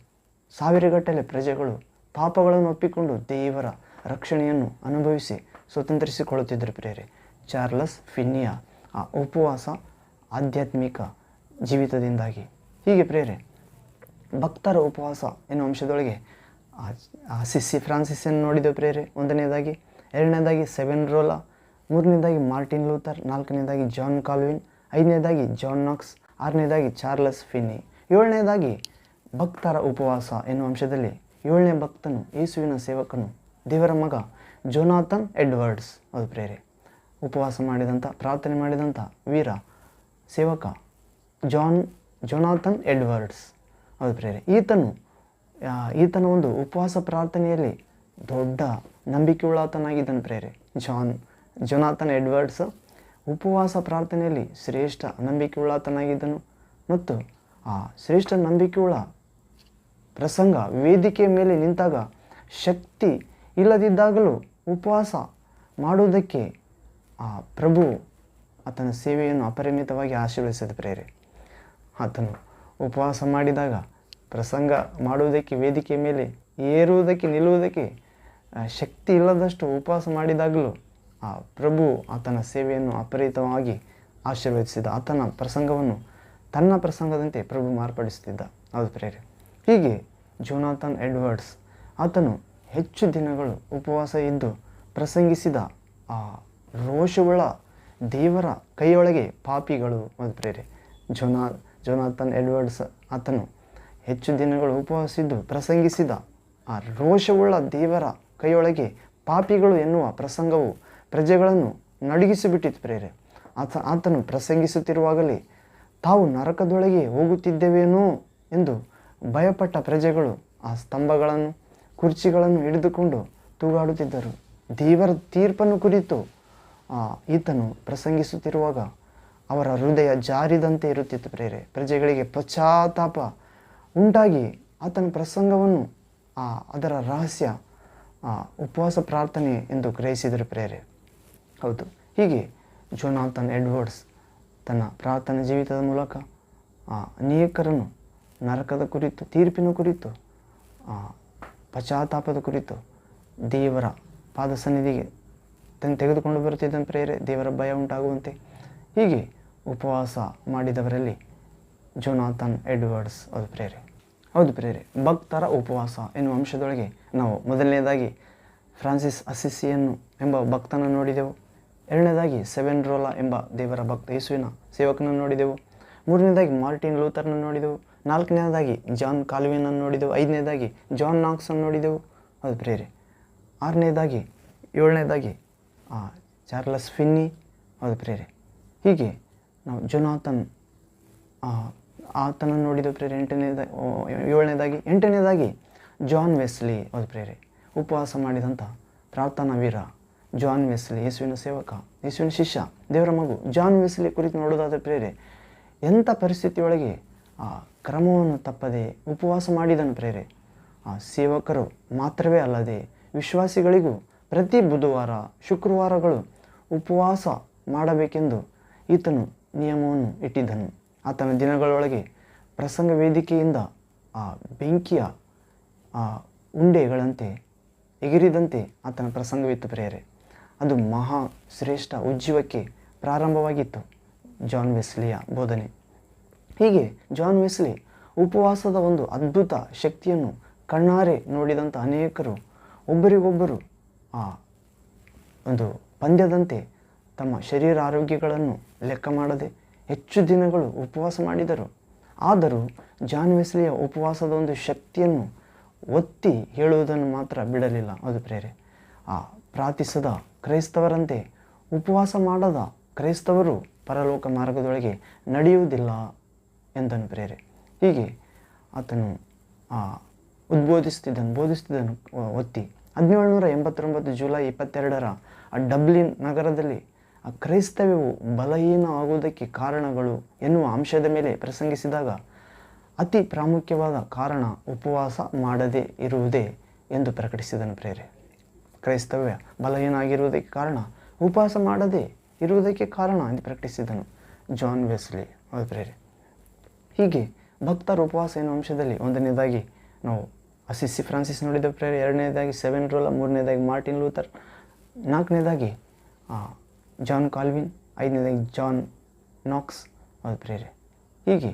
ಸಾವಿರಗಟ್ಟಲೆ ಪ್ರಜೆಗಳು ಪಾಪಗಳನ್ನು ಒಪ್ಪಿಕೊಂಡು ದೇವರ ರಕ್ಷಣೆಯನ್ನು ಅನುಭವಿಸಿ ಸ್ವತಂತ್ರಿಸಿಕೊಳ್ಳುತ್ತಿದ್ದರು ಪ್ರೇರೆ ಚಾರ್ಲಸ್ ಫಿನ್ನಿಯ ಆ ಉಪವಾಸ ಆಧ್ಯಾತ್ಮಿಕ ಜೀವಿತದಿಂದಾಗಿ. ಹೀಗೆ ಪ್ರೇರೆ ಭಕ್ತರ ಉಪವಾಸ ಎನ್ನುವ ಅಂಶದೊಳಗೆ ಆ- ಸಿಸ್ಸಿ ಫ್ರಾನ್ಸಿಸನ್ನು ನೋಡಿದ ಪ್ರೇರೆ ಒಂದನೇದಾಗಿ ಎರಡನೇದಾಗಿ ಸೆವೆನ್ ರೋಲಾ ಮೂರನೇದಾಗಿ ಮಾರ್ಟಿನ್ ಲೂಥರ್ ನಾಲ್ಕನೇದಾಗಿ ಜಾನ್ ಕಾಲ್ವಿನ್ ಐದನೇದಾಗಿ ಜಾನ್ ನಾಕ್ಸ್ ಆರನೇದಾಗಿ ಚಾರ್ಲಸ್ ಫಿನ್ನಿ. ಏಳನೇದಾಗಿ ಭಕ್ತರ ಉಪವಾಸ ಎನ್ನುವ ಅಂಶದಲ್ಲಿ ಏಳನೇ ಭಕ್ತನು ಯೇಸುವಿನ ಸೇವಕನು, ದೇವರ ಮಗ ಜೋನಾಥನ್ ಎಡ್ವರ್ಡ್ಸ್ ಅದು ಪ್ರೇರೆ. ಉಪವಾಸ ಮಾಡಿದಂಥ, ಪ್ರಾರ್ಥನೆ ಮಾಡಿದಂಥ ವೀರ ಸೇವಕ ಜಾನ್, ಜೋನಾಥನ್ ಎಡ್ವರ್ಡ್ಸ್ ಅದು ಪ್ರೇರೆ. ಈತನು ಈತನ ಒಂದು ಉಪವಾಸ ಪ್ರಾರ್ಥನೆಯಲ್ಲಿ ದೊಡ್ಡ ನಂಬಿಕೆಯುಳ್ಳಾತನಾಗಿದ್ದನು ಪ್ರೇರೆ. ಜಾನ್, ಜೋನಾಥನ್ ಎಡ್ವರ್ಡ್ಸ್ ಉಪವಾಸ ಪ್ರಾರ್ಥನೆಯಲ್ಲಿ ಶ್ರೇಷ್ಠ ನಂಬಿಕೆಯುಳ್ಳತನಾಗಿದ್ದನು ಮತ್ತು ಆ ಶ್ರೇಷ್ಠ ನಂಬಿಕೆಯುಳ್ಳ ಪ್ರಸಂಗ ವೇದಿಕೆಯ ಮೇಲೆ ನಿಂತಾಗ ಶಕ್ತಿ ಇಲ್ಲದಿದ್ದಾಗಲೂ ಉಪವಾಸ ಮಾಡುವುದಕ್ಕೆ ಆ ಪ್ರಭು ಆತನ ಸೇವೆಯನ್ನು ಅಪರಿಮಿತವಾಗಿ ಆಶೀರ್ವದಿಸಿದ ಪ್ರೇರೆ. ಆತನು ಉಪವಾಸ ಮಾಡಿದಾಗ ಪ್ರಸಂಗ ಮಾಡುವುದಕ್ಕೆ ವೇದಿಕೆ ಮೇಲೆ ಏರುವುದಕ್ಕೆ, ನಿಲ್ಲುವುದಕ್ಕೆ ಶಕ್ತಿ ಇಲ್ಲದಷ್ಟು ಉಪವಾಸ ಮಾಡಿದಾಗಲೂ ಆ ಪ್ರಭು ಆತನ ಸೇವೆಯನ್ನು ಅಪರಿತವಾಗಿ ಆಶೀರ್ವದಿಸಿದ ಆತನ ಪ್ರಸಂಗವನ್ನು ತನ್ನ ಪ್ರಸಂಗದಂತೆ ಪ್ರಭು ಮಾರ್ಪಡಿಸುತ್ತಿದ್ದ. ಅದು ಪ್ರೇರೆ ಹೀಗೆ ಜೋನಾಥನ್ ಎಡ್ವರ್ಡ್ಸ್ ಆತನು ಹೆಚ್ಚು ದಿನಗಳು ಉಪವಾಸ ಇದ್ದು ಪ್ರಸಂಗಿಸಿದ ಆ ರೋಷವುಳ್ಳ ದೇವರ ಕೈಯೊಳಗೆ ಪಾಪಿಗಳು. ಅದು ಪ್ರೇರೆ ಜೋನಾ, ಜೋನಾಥನ್ ಎಡ್ವರ್ಡ್ಸ್ ಆತನು ಹೆಚ್ಚು ದಿನಗಳು ಉಪವಾಸಿದ್ದು ಪ್ರಸಂಗಿಸಿದ ಆ ರೋಷವುಳ್ಳ ದೇವರ ಕೈಯೊಳಗೆ ಪಾಪಿಗಳು ಎನ್ನುವ ಪ್ರಸಂಗವು ಪ್ರಜೆಗಳನ್ನು ನಡುಗಿಸಿಬಿಟ್ಟಿತ್ತು ಪ್ರೇರೆ. ಆತ ಆತನು ಪ್ರಸಂಗಿಸುತ್ತಿರುವಾಗಲೇ ತಾವು ನರಕದೊಳಗೆ ಹೋಗುತ್ತಿದ್ದೇವೇನೋ ಎಂದು ಭಯಪಟ್ಟ ಪ್ರಜೆಗಳು ಆ ಸ್ತಂಭಗಳನ್ನು ಕುರ್ಚಿಗಳನ್ನು ಹಿಡಿದುಕೊಂಡು ತೂಗಾಡುತ್ತಿದ್ದರು. ದೇವರ ತೀರ್ಪನ್ನು ಕುರಿತು ಈತನು ಪ್ರಸಂಗಿಸುತ್ತಿರುವಾಗ ಅವರ ಹೃದಯ ಜಾರಿದಂತೆ ಇರುತ್ತಿತ್ತು ಪ್ರೇರೆ. ಪ್ರಜೆಗಳಿಗೆ ಪಶ್ಚಾತ್ತಾಪ ಉಂಟಾಗಿ ಆತನ ಪ್ರಸಂಗವನ್ನು ಆ, ಅದರ ರಹಸ್ಯ ಉಪವಾಸ ಪ್ರಾರ್ಥನೆ ಎಂದು ಗ್ರಹಿಸಿದರು ಪ್ರೇರೆ. ಹೌದು. ಹೀಗೆ ಜೋನಾಥನ್ ಎಡ್ವರ್ಡ್ಸ್ ತನ್ನ ಪ್ರಾರ್ಥನೆ ಜೀವಿತದ ಮೂಲಕ ಅನೇಕರನ್ನು ನರಕದ ಕುರಿತು ತೀರ್ಪಿನ ಕುರಿತು ಆ, ಪಶ್ಚಾತ್ತಾಪದ ಕುರಿತು ದೇವರ ಪಾದ ಸನ್ನಿಧಿಗೆ ತನ್ನ ತೆಗೆದುಕೊಂಡು ಬರುತ್ತಿದ್ದಂತೆ ಪ್ರೇರೆ ದೇವರ ಭಯ ಉಂಟಾಗುವಂತೆ. ಹೀಗೆ ಉಪವಾಸ ಮಾಡಿದವರಲ್ಲಿ ಜೋನಾಥನ್ ಎಡ್ವರ್ಡ್ಸ್. ಅದು ಪ್ರೇರೆ ಹೌದು ಪ್ರೇರೆ ಭಕ್ತರ ಉಪವಾಸ ಎನ್ನುವ ಅಂಶದೊಳಗೆ ನಾವು ಮೊದಲನೇದಾಗಿ ಫ್ರಾನ್ಸಿಸ್ ಅಸಿಸಿಯನ್ನು ಎಂಬ ಭಕ್ತನ ನೋಡಿದೆವು. ಎರಡನೇದಾಗಿ ಸೆವೆನ್ ರೋಲಾ ಎಂಬ ದೇವರ ಭಕ್ತ ಯೇಸುವಿನ ಸೇವಕನನ್ನು ನೋಡಿದೆವು. ಮೂರನೇದಾಗಿ ಮಾರ್ಟಿನ್ ಲೂಥರ್ನ ನೋಡಿದೆವು. ನಾಲ್ಕನೇದಾಗಿ ಜಾನ್ ಕಾಲ್ವಿನನ್ನು ನೋಡಿದೆವು. ಐದನೇದಾಗಿ ಜಾನ್ ನಾಕ್ಸನ್ನು ನೋಡಿದೆವು. ಅದು ಪ್ರೇರೆ ಆರನೇದಾಗಿ, ಏಳನೇದಾಗಿ ಚಾರ್ಲಸ್ ಫಿನ್ನಿ. ಅದು ಪ್ರೇರೆ ಹೀಗೆ ನಾವು ಜೊನಾಥನ್ ಆತನನ್ನು ನೋಡಿದ ಪ್ರೇರೆ ಎಂಟನೇದಾಗಿ ಏಳನೇದಾಗಿ, ಎಂಟನೇದಾಗಿ ಜಾನ್ ವೆಸ್ಲಿ. ಅದು ಪ್ರೇರೆ ಉಪವಾಸ ಮಾಡಿದಂಥ ಪ್ರಾರ್ಥನಾ ವೀರ ಜಾನ್ ವೆಸ್ಲಿ ಯೇಸುವಿನ ಸೇವಕ, ಯೇಸುವಿನ ಶಿಷ್ಯ, ದೇವರ ಮಗು ಜಾನ್ ವೆಸ್ಲಿ ಕುರಿತು ನೋಡೋದಾದ ಪ್ರೇರೆ ಎಂಥ ಪರಿಸ್ಥಿತಿಯೊಳಗೆ ಆ ಕ್ರಮವನ್ನು ತಪ್ಪದೆ ಉಪವಾಸ ಮಾಡಿದನು ಪ್ರೇರೆ ಆ ಸೇವಕರು ಮಾತ್ರವೇ ಅಲ್ಲದೆ ವಿಶ್ವಾಸಿಗಳಿಗೂ ಪ್ರತಿ ಬುಧವಾರ, ಶುಕ್ರವಾರಗಳು ಉಪವಾಸ ಮಾಡಬೇಕೆಂದು ಈತನು ನಿಯಮವನ್ನು ಇಟ್ಟಿದ್ದನು. ಆತನ ದಿನಗಳೊಳಗೆ ಪ್ರಸಂಗ ವೇದಿಕೆಯಿಂದ ಆ ಬೆಂಕಿಯ, ಆ ಉಂಡೆಗಳಂತೆ ಎಗಿರಿದಂತೆ ಆತನ ಪ್ರಸಂಗವಿತ್ತು ಪ್ರೇರೆ ಅದು ಮಹಾ ಶ್ರೇಷ್ಠ ಉಜ್ಜೀವಕ್ಕೆ ಪ್ರಾರಂಭವಾಗಿತ್ತು. ಜಾನ್ ವೆಸ್ಲಿಯ ಬೋಧನೆ. ಹೀಗೆ ಜಾನ್ ವೆಸ್ಲಿ ಉಪವಾಸದ ಒಂದು ಅದ್ಭುತ ಶಕ್ತಿಯನ್ನು ಕಣ್ಣಾರೆ ನೋಡಿದಂಥ ಅನೇಕರು, ಒಬ್ಬರಿಗೊಬ್ಬರು ಆ ಒಂದು ಪಂದ್ಯದಂತೆ ತಮ್ಮ ಶರೀರ ಆರೋಗ್ಯಗಳನ್ನು ಲೆಕ್ಕ ಮಾಡದೆ ಹೆಚ್ಚು ದಿನಗಳು ಉಪವಾಸ ಮಾಡಿದರು. ಆದರೂ ಜಾನ್ ವೆಸ್ಲಿಯ ಉಪವಾಸದ ಒಂದು ಶಕ್ತಿಯನ್ನು ಒತ್ತಿ ಹೇಳುವುದನ್ನು ಮಾತ್ರ ಬಿಡಲಿಲ್ಲ. ಅದು ಪ್ರೇರೆ, ಆ ಪ್ರಾರ್ಥಿಸದ ಕ್ರೈಸ್ತವರಂತೆ ಉಪವಾಸ ಮಾಡದ ಕ್ರೈಸ್ತವರು ಪರಲೋಕ ಮಾರ್ಗದೊಳಗೆ ನಡೆಯುವುದಿಲ್ಲ ಎಂದನು ಪ್ರೇರೆ. ಹೀಗೆ ಆತನು ಆ ಉದ್ಬೋಧಿಸ್ತಿದ್ದನು, ಬೋಧಿಸ್ತಿದ್ದನು ಒತ್ತಿ. ಹದಿನೇಳುನೂರ ಎಂಬತ್ತೊಂಬತ್ತು ಜುಲೈ ಇಪ್ಪತ್ತೆರಡರ ಆ ಡಬ್ಲಿನ್ ನಗರದಲ್ಲಿ ಆ ಕ್ರೈಸ್ತವ್ಯವು ಬಲಹೀನ ಆಗುವುದಕ್ಕೆ ಕಾರಣಗಳು ಎನ್ನುವ ಅಂಶದ ಮೇಲೆ ಪ್ರಸಂಗಿಸಿದಾಗ ಅತಿ ಪ್ರಾಮುಖ್ಯವಾದ ಕಾರಣ ಉಪವಾಸ ಮಾಡದೇ ಇರುವುದೇ ಎಂದು ಪ್ರಕಟಿಸಿದನು ಪ್ರೇರೆ. ಕ್ರೈಸ್ತವ್ಯ ಬಲಹೀನಾಗಿರುವುದಕ್ಕೆ ಕಾರಣ, ಉಪವಾಸ ಮಾಡದೆ ಇರುವುದಕ್ಕೆ ಕಾರಣ ಎಂದು ಪ್ರಕಟಿಸಿದನು ಜಾನ್ ವೆಸ್ಲಿ. ಪ್ರೇರೆ ಹೀಗೆ ಭಕ್ತರ ಉಪವಾಸ ಎನ್ನುವ ಅಂಶದಲ್ಲಿ ಒಂದನೇದಾಗಿ ನಾವು ಅಸಿಸಿ ಫ್ರಾನ್ಸಿಸ್ ನೋಡಿದ ಪ್ರೇರೆ ಎರಡನೇದಾಗಿ ಸೆವೆನ್ ರೋಲ ಮೂರನೇದಾಗಿ ಮಾರ್ಟಿನ್ ಲೂಥರ್ ನಾಲ್ಕನೇದಾಗಿ ಜಾನ್ ಕಾಲ್ವಿನ್ ಐದನೇದಾಗಿ ಜಾನ್ ನಾಕ್ಸ್. ಅದು ಪ್ರೇರೆ ಹೀಗೆ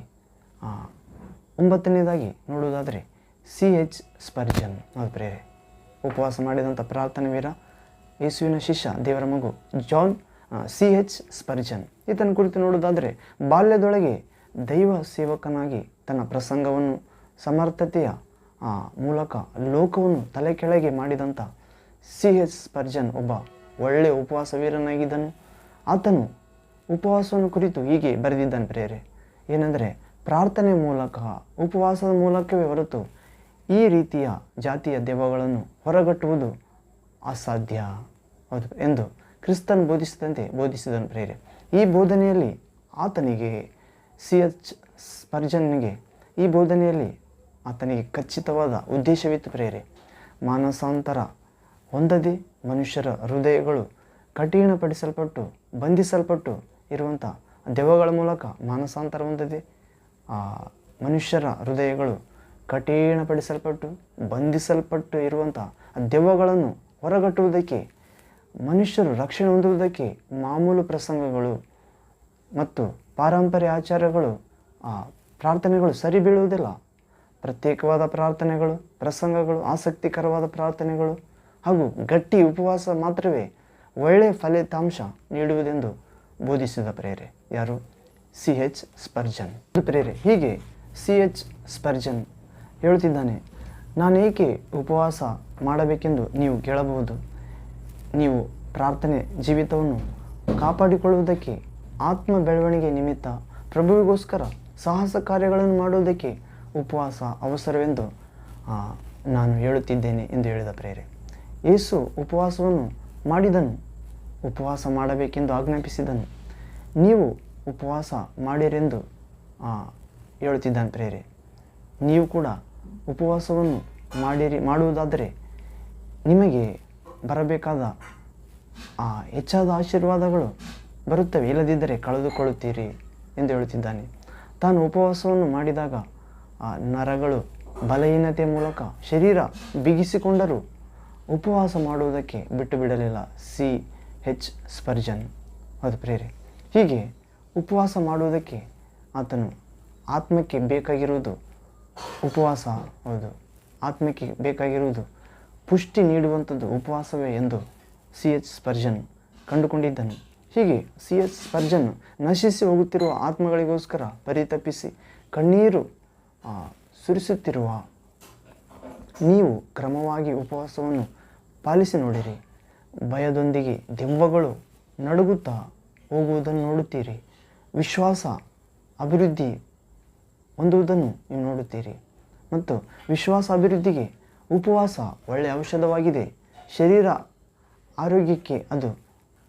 ಒಂಬತ್ತನೇದಾಗಿ ನೋಡುವುದಾದರೆ ಸಿ ಎಚ್ ಸ್ಪರ್ಜನ್. ಅದು ಪ್ರೇರೆ ಉಪವಾಸ ಮಾಡಿದಂಥ ಪ್ರಾರ್ಥನೆ ವೀರ ಯೇಸುವಿನ ಶಿಷ್ಯ, ದೇವರ ಮಗು ಜಾನ್ ಸಿ ಎಚ್ ಸ್ಪರ್ಜನ್. ಈತನ ಕುರಿತು ನೋಡೋದಾದರೆ ಬಾಲ್ಯದೊಳಗೆ ದೈವ ಸೇವಕನಾಗಿ ತನ್ನ ಪ್ರಸಂಗವನ್ನು, ಸಮರ್ಥತೆಯ ಮೂಲಕ ಲೋಕವನ್ನು ತಲೆ ಕೆಳಗೆ ಮಾಡಿದಂಥ ಸಿ ಎಚ್ ಸ್ಪರ್ಜನ್ ಒಬ್ಬ ಒಳ್ಳೆಯ ಉಪವಾಸ ವೀರನಾಗಿದ್ದನು. ಆತನು ಉಪವಾಸವನ್ನು ಕುರಿತು ಹೀಗೆ ಬರೆದಿದ್ದಾನೆ ಪ್ರೇರೆ ಏನೆಂದರೆ, ಪ್ರಾರ್ಥನೆ ಮೂಲಕ, ಉಪವಾಸದ ಮೂಲಕವೇ ಹೊರತು ಈ ರೀತಿಯ ಜಾತಿಯ ದೆವ್ವಗಳನ್ನು ಹೊರಗಟ್ಟುವುದು ಅಸಾಧ್ಯ. ಹೌದು, ಎಂದು ಕ್ರಿಸ್ತನ್ ಬೋಧಿಸಿದಂತೆ ಬೋಧಿಸಿದನು ಪ್ರೇರೆ ಈ ಬೋಧನೆಯಲ್ಲಿ ಆತನಿಗೆ ಸಿ ಎಚ್ ಸ್ಪರ್ಜನ್ಗೆ ಈ ಬೋಧನೆಯಲ್ಲಿ ಆತನಿಗೆ ಖಚಿತವಾದ ಉದ್ದೇಶವಿತ್ತು ಪ್ರೇರೆ ಮಾನಸಾಂತರ ಹೊಂದದೆ ಮನುಷ್ಯರ ಹೃದಯಗಳು ಕಠಿಣಪಡಿಸಲ್ಪಟ್ಟು, ಬಂಧಿಸಲ್ಪಟ್ಟು ಇರುವಂಥ ದೆವ್ವಗಳ ಮೂಲಕ ಮಾನಸಾಂತರ ಹೊಂದದೆ ಮನುಷ್ಯರ ಹೃದಯಗಳು ಕಠಿಣಪಡಿಸಲ್ಪಟ್ಟು, ಬಂಧಿಸಲ್ಪಟ್ಟು ಇರುವಂಥ ಆ ದೆವ್ವಗಳನ್ನು ಹೊರಗಟ್ಟುವುದಕ್ಕೆ, ಮನುಷ್ಯರು ರಕ್ಷಣೆ ಹೊಂದುವುದಕ್ಕೆ ಮಾಮೂಲು ಪ್ರಸಂಗಗಳು ಮತ್ತು ಪಾರಂಪರ್ಯ ಆಚಾರಗಳು, ಆ ಪ್ರಾರ್ಥನೆಗಳು ಸರಿ ಬೀಳುವುದಿಲ್ಲ. ಪ್ರತ್ಯೇಕವಾದ ಪ್ರಾರ್ಥನೆಗಳು, ಪ್ರಸಂಗಗಳು, ಆಸಕ್ತಿಕರವಾದ ಪ್ರಾರ್ಥನೆಗಳು ಹಾಗೂ ಗಟ್ಟಿ ಉಪವಾಸ ಮಾತ್ರವೇ ಒಳ್ಳೆಯ ಫಲಿತಾಂಶ ನೀಡುವುದೆಂದು ಬೋಧಿಸಿದ ಪ್ರೇರೆ, ಯಾರು? C H Spurgeon. ಪ್ರೇರೆ, ಹೀಗೆ ಸಿ ಎಚ್ ಸ್ಪರ್ಜನ್ ಹೇಳುತ್ತಿದ್ದಾನೆ, ನಾನು ಏಕೆ ಉಪವಾಸ ಮಾಡಬೇಕೆಂದು ನೀವು ಕೇಳಬಹುದು? ನೀವು ಪ್ರಾರ್ಥನೆ ಜೀವಿತವನ್ನು ಕಾಪಾಡಿಕೊಳ್ಳುವುದಕ್ಕೆ, ಆತ್ಮ ಬೆಳವಣಿಗೆ ನಿಮಿತ್ತ ಪ್ರಭುವಿಗೋಸ್ಕರ ಸಾಹಸ ಕಾರ್ಯಗಳನ್ನು ಮಾಡುವುದಕ್ಕೆ ಉಪವಾಸ ಅವಸರವೆಂದು ನಾನು ಹೇಳುತ್ತಿದ್ದೇನೆ ಎಂದು ಹೇಳಿದ ಪ್ರೇರೆ. ಯೇಸು ಉಪವಾಸವನ್ನು ಮಾಡಿದನು, ಉಪವಾಸ ಮಾಡಬೇಕೆಂದು ಆಜ್ಞಾಪಿಸಿದನು. ನೀವು ಉಪವಾಸ ಮಾಡಿರೆಂದು ಹೇಳುತ್ತಿದ್ದಾನೆ ಪ್ರೇರೆ. ನೀವು ಕೂಡ ಉಪವಾಸವನ್ನು ಮಾಡಿರಿ, ಮಾಡುವುದಾದರೆ ನಿಮಗೆ ಬರಬೇಕಾದ ಆ ಹೆಚ್ಚಾದ ಆಶೀರ್ವಾದಗಳು ಬರುತ್ತವೆ. ಇಲ್ಲದಿದ್ದರೆ ಕಳೆದುಕೊಳ್ಳುತ್ತೀರಿ ಎಂದು ಹೇಳುತ್ತಿದ್ದಾನೆ. ತಾನು ಉಪವಾಸವನ್ನು ಮಾಡಿದಾಗ ಆ ನರಗಳು ಬಲಹೀನತೆ ಮೂಲಕ ಶರೀರ ಬಿಗಿಸಿಕೊಂಡರೂ ಉಪವಾಸ ಮಾಡುವುದಕ್ಕೆ ಬಿಟ್ಟು ಬಿಡಲಿಲ್ಲ ಸಿ ಹೆಚ್ ಸ್ಪರ್ಜನ್. ಅದು ಪ್ರೇರೆ ಹೀಗೆ ಉಪವಾಸ ಮಾಡುವುದಕ್ಕೆ ಆತನು ಆತ್ಮಕ್ಕೆ ಬೇಕಾಗಿರುವುದು ಉಪವಾಸ, ಹೌದು. ಆತ್ಮಕ್ಕೆ ಬೇಕಾಗಿರುವುದು ಪುಷ್ಟಿ ನೀಡುವಂಥದ್ದು ಉಪವಾಸವೇ ಎಂದು ಸಿ ಎಚ್ ಸ್ಪರ್ಜನ್ ಕಂಡುಕೊಂಡಿದ್ದನು. ಹೀಗೆ ಸಿ ಎಚ್ ಸ್ಪರ್ಜನ್ ನಶಿಸಿ ಹೋಗುತ್ತಿರುವ ಆತ್ಮಗಳಿಗೋಸ್ಕರ ಪರಿತಪಿಸಿ ಕಣ್ಣೀರು ಸುರಿಸುತ್ತಿರುವ ನೀವು ಕ್ರಮವಾಗಿ ಉಪವಾಸವನ್ನು ಪಾಲಿಸಿ ನೋಡಿರಿ. ಭಯದೊಂದಿಗೆ ದೆವ್ವಗಳು ನಡುಗುತ್ತಾ ಹೋಗುವುದನ್ನು ನೋಡುತ್ತೀರಿ. ವಿಶ್ವಾಸ, ಅಭಿವೃದ್ಧಿ ಹೊಂದುವುದನ್ನು ನೀವು ನೋಡುತ್ತೀರಿ. ಮತ್ತು ವಿಶ್ವಾಸ ಅಭಿವೃದ್ಧಿಗೆ ಉಪವಾಸ ಒಳ್ಳೆಯ ಔಷಧವಾಗಿದೆ. ಶರೀರ ಆರೋಗ್ಯಕ್ಕೆ ಅದು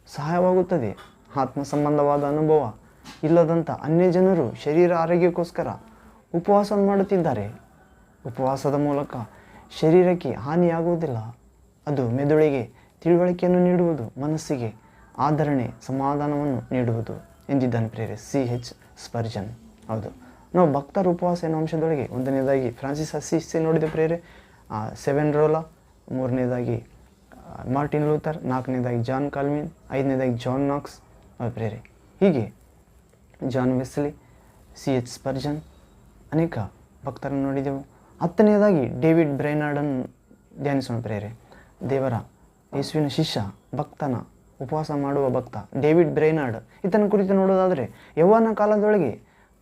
ಸಹಾಯವಾಗುತ್ತದೆ. ಆತ್ಮ ಸಂಬಂಧವಾದ ಅನುಭವ ಇಲ್ಲದಂಥ ಅನ್ಯ ಜನರು ಶರೀರ ಆರೋಗ್ಯಕ್ಕೋಸ್ಕರ ಉಪವಾಸ ಮಾಡುತ್ತಿದ್ದಾರೆ. ಉಪವಾಸದ ಮೂಲಕ ಶರೀರಕ್ಕೆ ಹಾನಿಯಾಗುವುದಿಲ್ಲ. ಅದು ಮೆದುಳಿಗೆ ತಿಳುವಳಿಕೆಯನ್ನು ನೀಡುವುದು, ಮನಸ್ಸಿಗೆ ಆಧರಣೆ, ಸಮಾಧಾನವನ್ನು ನೀಡುವುದು ಎಂದಿದ್ದಾನೆ ಪ್ರೇರೆ ಸಿ ಎಚ್ ಸ್ಪರ್ಜನ್. ಹೌದು. ನಾವು ಭಕ್ತರ ಉಪವಾಸ ಎನ್ನುವ ಅಂಶದೊಳಗೆ ಒಂದನೇದಾಗಿ ಫ್ರಾನ್ಸಿಸ್ ಅಸಿಸಿ ನೋಡಿದ ಪ್ರೇರೆ ಸೆವೆನ್ ರೋಲಾ, ಮೂರನೇದಾಗಿ ಮಾರ್ಟಿನ್ ಲೂಥರ್, ನಾಲ್ಕನೇದಾಗಿ ಜಾನ್ ಕಾಲ್ಮಿನ್ ಐದನೇದಾಗಿ ಜಾನ್ ನಾಕ್ಸ್. ಅವರ ಪ್ರೇರೆ ಹೀಗೆ John Wesley, C H Spurgeon, ಅನೇಕ ಭಕ್ತರನ್ನು ನೋಡಿದೆವು. ಹತ್ತನೆಯದಾಗಿ ಡೇವಿಡ್ ಬ್ರೈನಾರ್ಡನ್ನು ಧ್ಯಾನಿಸೋಣ ಪ್ರೇರೆ ದೇವರ ಯೇಸುವಿನ ಶಿಷ್ಯ, ಭಕ್ತನ ಉಪವಾಸ ಮಾಡುವ ಭಕ್ತ ಡೇವಿಡ್ ಬ್ರೈನಾರ್ಡ್. ಈತನ ಕುರಿತು ನೋಡೋದಾದರೆ ಯೌವನ ಕಾಲದೊಳಗೆ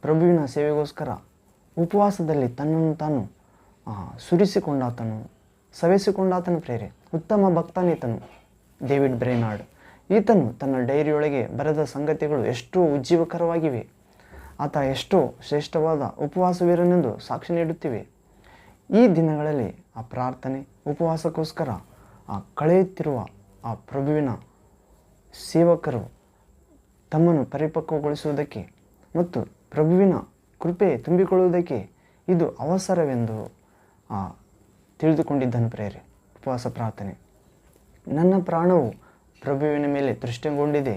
ಪ್ರಭುವಿನ ಸೇವೆಗೋಸ್ಕರ ಉಪವಾಸದಲ್ಲಿ ತನ್ನನ್ನು ತಾನು ಸುರಿಸಿಕೊಂಡಾತನು, ಸವೆಸಿಕೊಂಡಾತನು ಪ್ರೇರೆ. ಉತ್ತಮ ಭಕ್ತನೀತನು ಡೇವಿಡ್ ಬ್ರೇನಾರ್ಡ್. ಈತನು ತನ್ನ ಡೈರಿಯೊಳಗೆ ಬರೆದ ಸಂಗತಿಗಳು ಎಷ್ಟೋ ಉಜ್ಜೀವಕರವಾಗಿವೆ. ಆತ ಎಷ್ಟೋ ಶ್ರೇಷ್ಠವಾದ ಉಪವಾಸವೀರನೆಂದು ಸಾಕ್ಷಿ ನೀಡುತ್ತಿವೆ. ಈ ದಿನಗಳಲ್ಲಿ ಆ ಪ್ರಾರ್ಥನೆ, ಉಪವಾಸಕ್ಕೋಸ್ಕರ, ಆ, ಕಳೆಯುತ್ತಿರುವ ಆ ಪ್ರಭುವಿನ ಸೇವಕರು ತಮ್ಮನ್ನು ಪರಿಪಕ್ವಗೊಳಿಸುವುದಕ್ಕೆ ಮತ್ತು ಪ್ರಭುವಿನ ಕೃಪೆ ತುಂಬಿಕೊಳ್ಳುವುದಕ್ಕೆ ಇದು ಅವಸರವೆಂದು ತಿಳಿದುಕೊಂಡಿದ್ದನು ಪ್ರೇರೆ. ಉಪವಾಸ ಪ್ರಾರ್ಥನೆ. ನನ್ನ ಪ್ರಾಣವು ಪ್ರಭುವಿನ ಮೇಲೆ ದೃಷ್ಟಿಗೊಂಡಿದೆ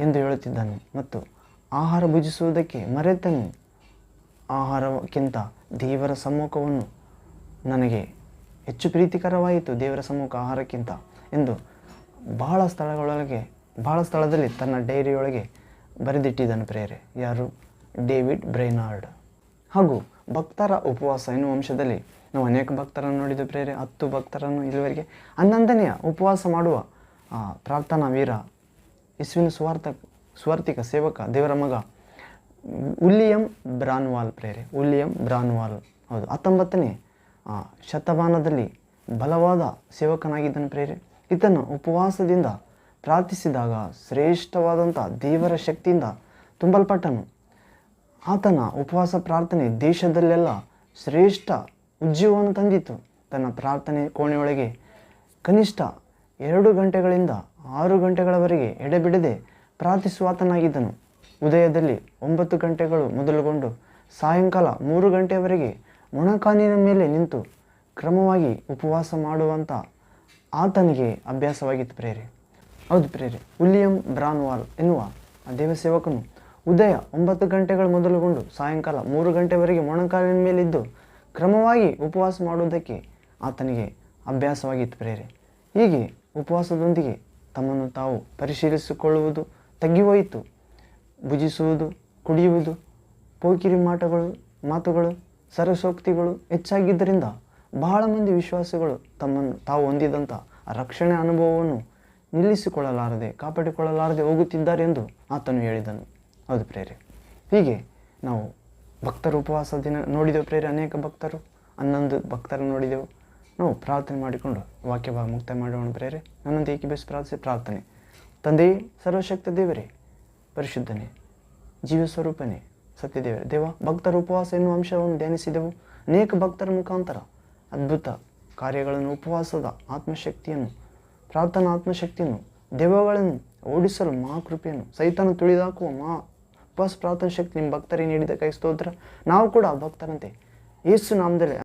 ಎಂದು ಹೇಳುತ್ತಿದ್ದನು ಮತ್ತು ಆಹಾರ ಭುಜಿಸುವುದಕ್ಕೆ ಮರೆತನು. ಆಹಾರಕ್ಕಿಂತ ದೇವರ ಸಮ್ಮುಖವನ್ನು ನನಗೆ ಹೆಚ್ಚು ಪ್ರೀತಿಕರವಾಯಿತು. ದೇವರ ಸಮ್ಮುಖ ಆಹಾರಕ್ಕಿಂತ ಎಂದು ಬಹಳ ಸ್ಥಳಗಳೊಳಗೆ, ಬಹಳ ಸ್ಥಳದಲ್ಲಿ ತನ್ನ ಡೈರಿಯೊಳಗೆ ಬರೆದಿಟ್ಟಿದ್ದನು ಪ್ರೇರೆ, ಯಾರು? David Brainerd. ಹಾಗೂ ಭಕ್ತರ ಉಪವಾಸ ಎನ್ನುವ ಅಂಶದಲ್ಲಿ ನಾವು ಅನೇಕ ಭಕ್ತರನ್ನು ನೋಡಿದ ಪ್ರೇರೆ, ಹತ್ತು ಭಕ್ತರನ್ನು ಇಲ್ಲಿವರೆಗೆ. ಹನ್ನೊಂದನೆಯ ಉಪವಾಸ ಮಾಡುವ ಪ್ರಾರ್ಥನಾ ವೀರ ಇಸ್ವಿನ ಸ್ವಾರ್ಥ, ಸ್ವಾರ್ಥಿಕ ಸೇವಕ, ದೇವರ ಮಗ ಉಲ್ಲಿಯಂ ಬ್ರಾನ್ವಾಲ್ ಪ್ರೇರೆ, ಉಲಿಯಂ ಬ್ರಾನ್ವಾಲ್. ಹೌದು, ಹತ್ತೊಂಬತ್ತನೇ ಶತಮಾನದಲ್ಲಿ ಬಲವಾದ ಸೇವಕನಾಗಿದ್ದನು ಪ್ರೇರೆ. ಇದನ್ನು ಉಪವಾಸದಿಂದ ಪ್ರಾರ್ಥಿಸಿದಾಗ ಶ್ರೇಷ್ಠವಾದಂಥ ದೇವರ ಶಕ್ತಿಯಿಂದ ತುಂಬಲ್ಪಟ್ಟನು. ಆತನ ಉಪವಾಸ ಪ್ರಾರ್ಥನೆ ದೇಶದಲ್ಲೆಲ್ಲ ಶ್ರೇಷ್ಠ ಉಜ್ಜೀವವನ್ನು ತಂದಿತು. ತನ್ನ ಪ್ರಾರ್ಥನೆ ಕೋಣೆಯೊಳಗೆ ಕನಿಷ್ಠ ಎರಡು ಗಂಟೆಗಳಿಂದ ಆರು ಗಂಟೆಗಳವರೆಗೆ ಎಡೆಬಿಡದೆ ಪ್ರಾರ್ಥಿಸುವಾತನಾಗಿದ್ದನು. ಉದಯದಲ್ಲಿ ಒಂಬತ್ತು ಗಂಟೆಗಳು ಮೊದಲುಗೊಂಡು ಸಾಯಂಕಾಲ ಮೂರು ಗಂಟೆಯವರೆಗೆ ಮೊಣಕಾನಿನ ಮೇಲೆ ನಿಂತು ಕ್ರಮವಾಗಿ ಉಪವಾಸ ಮಾಡುವಂಥ ಆತನಿಗೆ ಅಭ್ಯಾಸವಾಗಿತ್ತು ಪ್ರೇರೆ ಹೌದು ಪ್ರೇರೆ ವಿಲಿಯಂ ಬ್ರಾನ್ವಾಲ್ ಎನ್ನುವ ದೇವಸೇವಕನು ಉದಯ ಒಂಬತ್ತು ಗಂಟೆಗಳು ಮೊದಲುಗೊಂಡು ಸಾಯಂಕಾಲ ಮೂರು ಗಂಟೆವರೆಗೆ ಮೊಣಕಾಲಿನ ಮೇಲಿದ್ದು ಕ್ರಮವಾಗಿ ಉಪವಾಸ ಮಾಡುವುದಕ್ಕೆ ಆತನಿಗೆ ಅಭ್ಯಾಸವಾಗಿತ್ತು ಪ್ರೇರೆ ಹೀಗೆ ಉಪವಾಸದೊಂದಿಗೆ ತಮ್ಮನ್ನು ತಾವು ಪರಿಶೀಲಿಸಿಕೊಳ್ಳುವುದು, ತಗ್ಗಿಹೋಯಿತು. ಭುಜಿಸುವುದು, ಕುಡಿಯುವುದು, ಪೋಕಿರಿ ಮಾಟಗಳು, ಮಾತುಗಳು ಸರಸೋಕ್ತಿಗಳು ಹೆಚ್ಚಾಗಿದ್ದರಿಂದ ಬಹಳ ಮಂದಿ ವಿಶ್ವಾಸಿಗಳು ತಮ್ಮನ್ನು ತಾವು ಹೊಂದಿದಂಥ ರಕ್ಷಣೆ ಅನುಭವವನ್ನು ನಿಲ್ಲಿಸಿಕೊಳ್ಳಲಾರದೆ, ಕಾಪಾಡಿಕೊಳ್ಳಲಾರದೆ ಹೋಗುತ್ತಿದ್ದಾರೆ ಎಂದು ಆತನು ಹೇಳಿದನು. ಹೌದು ಪ್ರೇರೆ, ಹೀಗೆ ನಾವು ಭಕ್ತರು ಉಪವಾಸ ದಿನ ನೋಡಿದೆವು ಪ್ರೇರೆ, ಅನೇಕ ಭಕ್ತರು, ಹನ್ನೊಂದು ಭಕ್ತರು ನೋಡಿದೆವು. ನಾವು ಪ್ರಾರ್ಥನೆ ಮಾಡಿಕೊಂಡು ವಾಕ್ಯ ಭಾಗ ಮುಕ್ತಾಯ ಮಾಡೋಣ ಪ್ರೇರೆ. ನನ್ನೊಂದು ಏಕೀಭವಿಸಿ ಪ್ರಾರ್ಥಿಸಿ? ಪ್ರಾರ್ಥನೆ. ತಂದೆಯೇ, ಸರ್ವಶಕ್ತ ದೇವರೇ, ಪರಿಶುದ್ಧನೇ ಜೀವ ಸ್ವರೂಪನೇ ಸತ್ಯದೇವರೇ. ದೇವ, ಭಕ್ತರ ಉಪವಾಸ ಎನ್ನುವ ಅಂಶವನ್ನು ಧ್ಯಾನಿಸಿದೆವು. ಅನೇಕ ಭಕ್ತರ ಮುಖಾಂತರ ಅದ್ಭುತ ಕಾರ್ಯಗಳನ್ನು, ಉಪವಾಸದ ಆತ್ಮಶಕ್ತಿಯನ್ನು ಪ್ರಾರ್ಥನಾ ಶಕ್ತಿಯನ್ನು, ದೆವ್ವಗಳನ್ನು ಓಡಿಸಲು ಮಹಾಕೃಪೆಯನ್ನು ಸೈತಾನ ತುಳಿದಾಕುವ ಮಾ ಉಪವಾಸ ಪ್ರಾರ್ಥನಾ ಶಕ್ತಿ ನಿಮ್ಮ ಭಕ್ತರಿಗೆ ನೀಡಿದ ಕೈ ಸ್ತೋತ್ರ. ನಾವು ಕೂಡ ಭಕ್ತರಂತೆ. ಯೇಸು ನಾಮದಲ್ಲಿ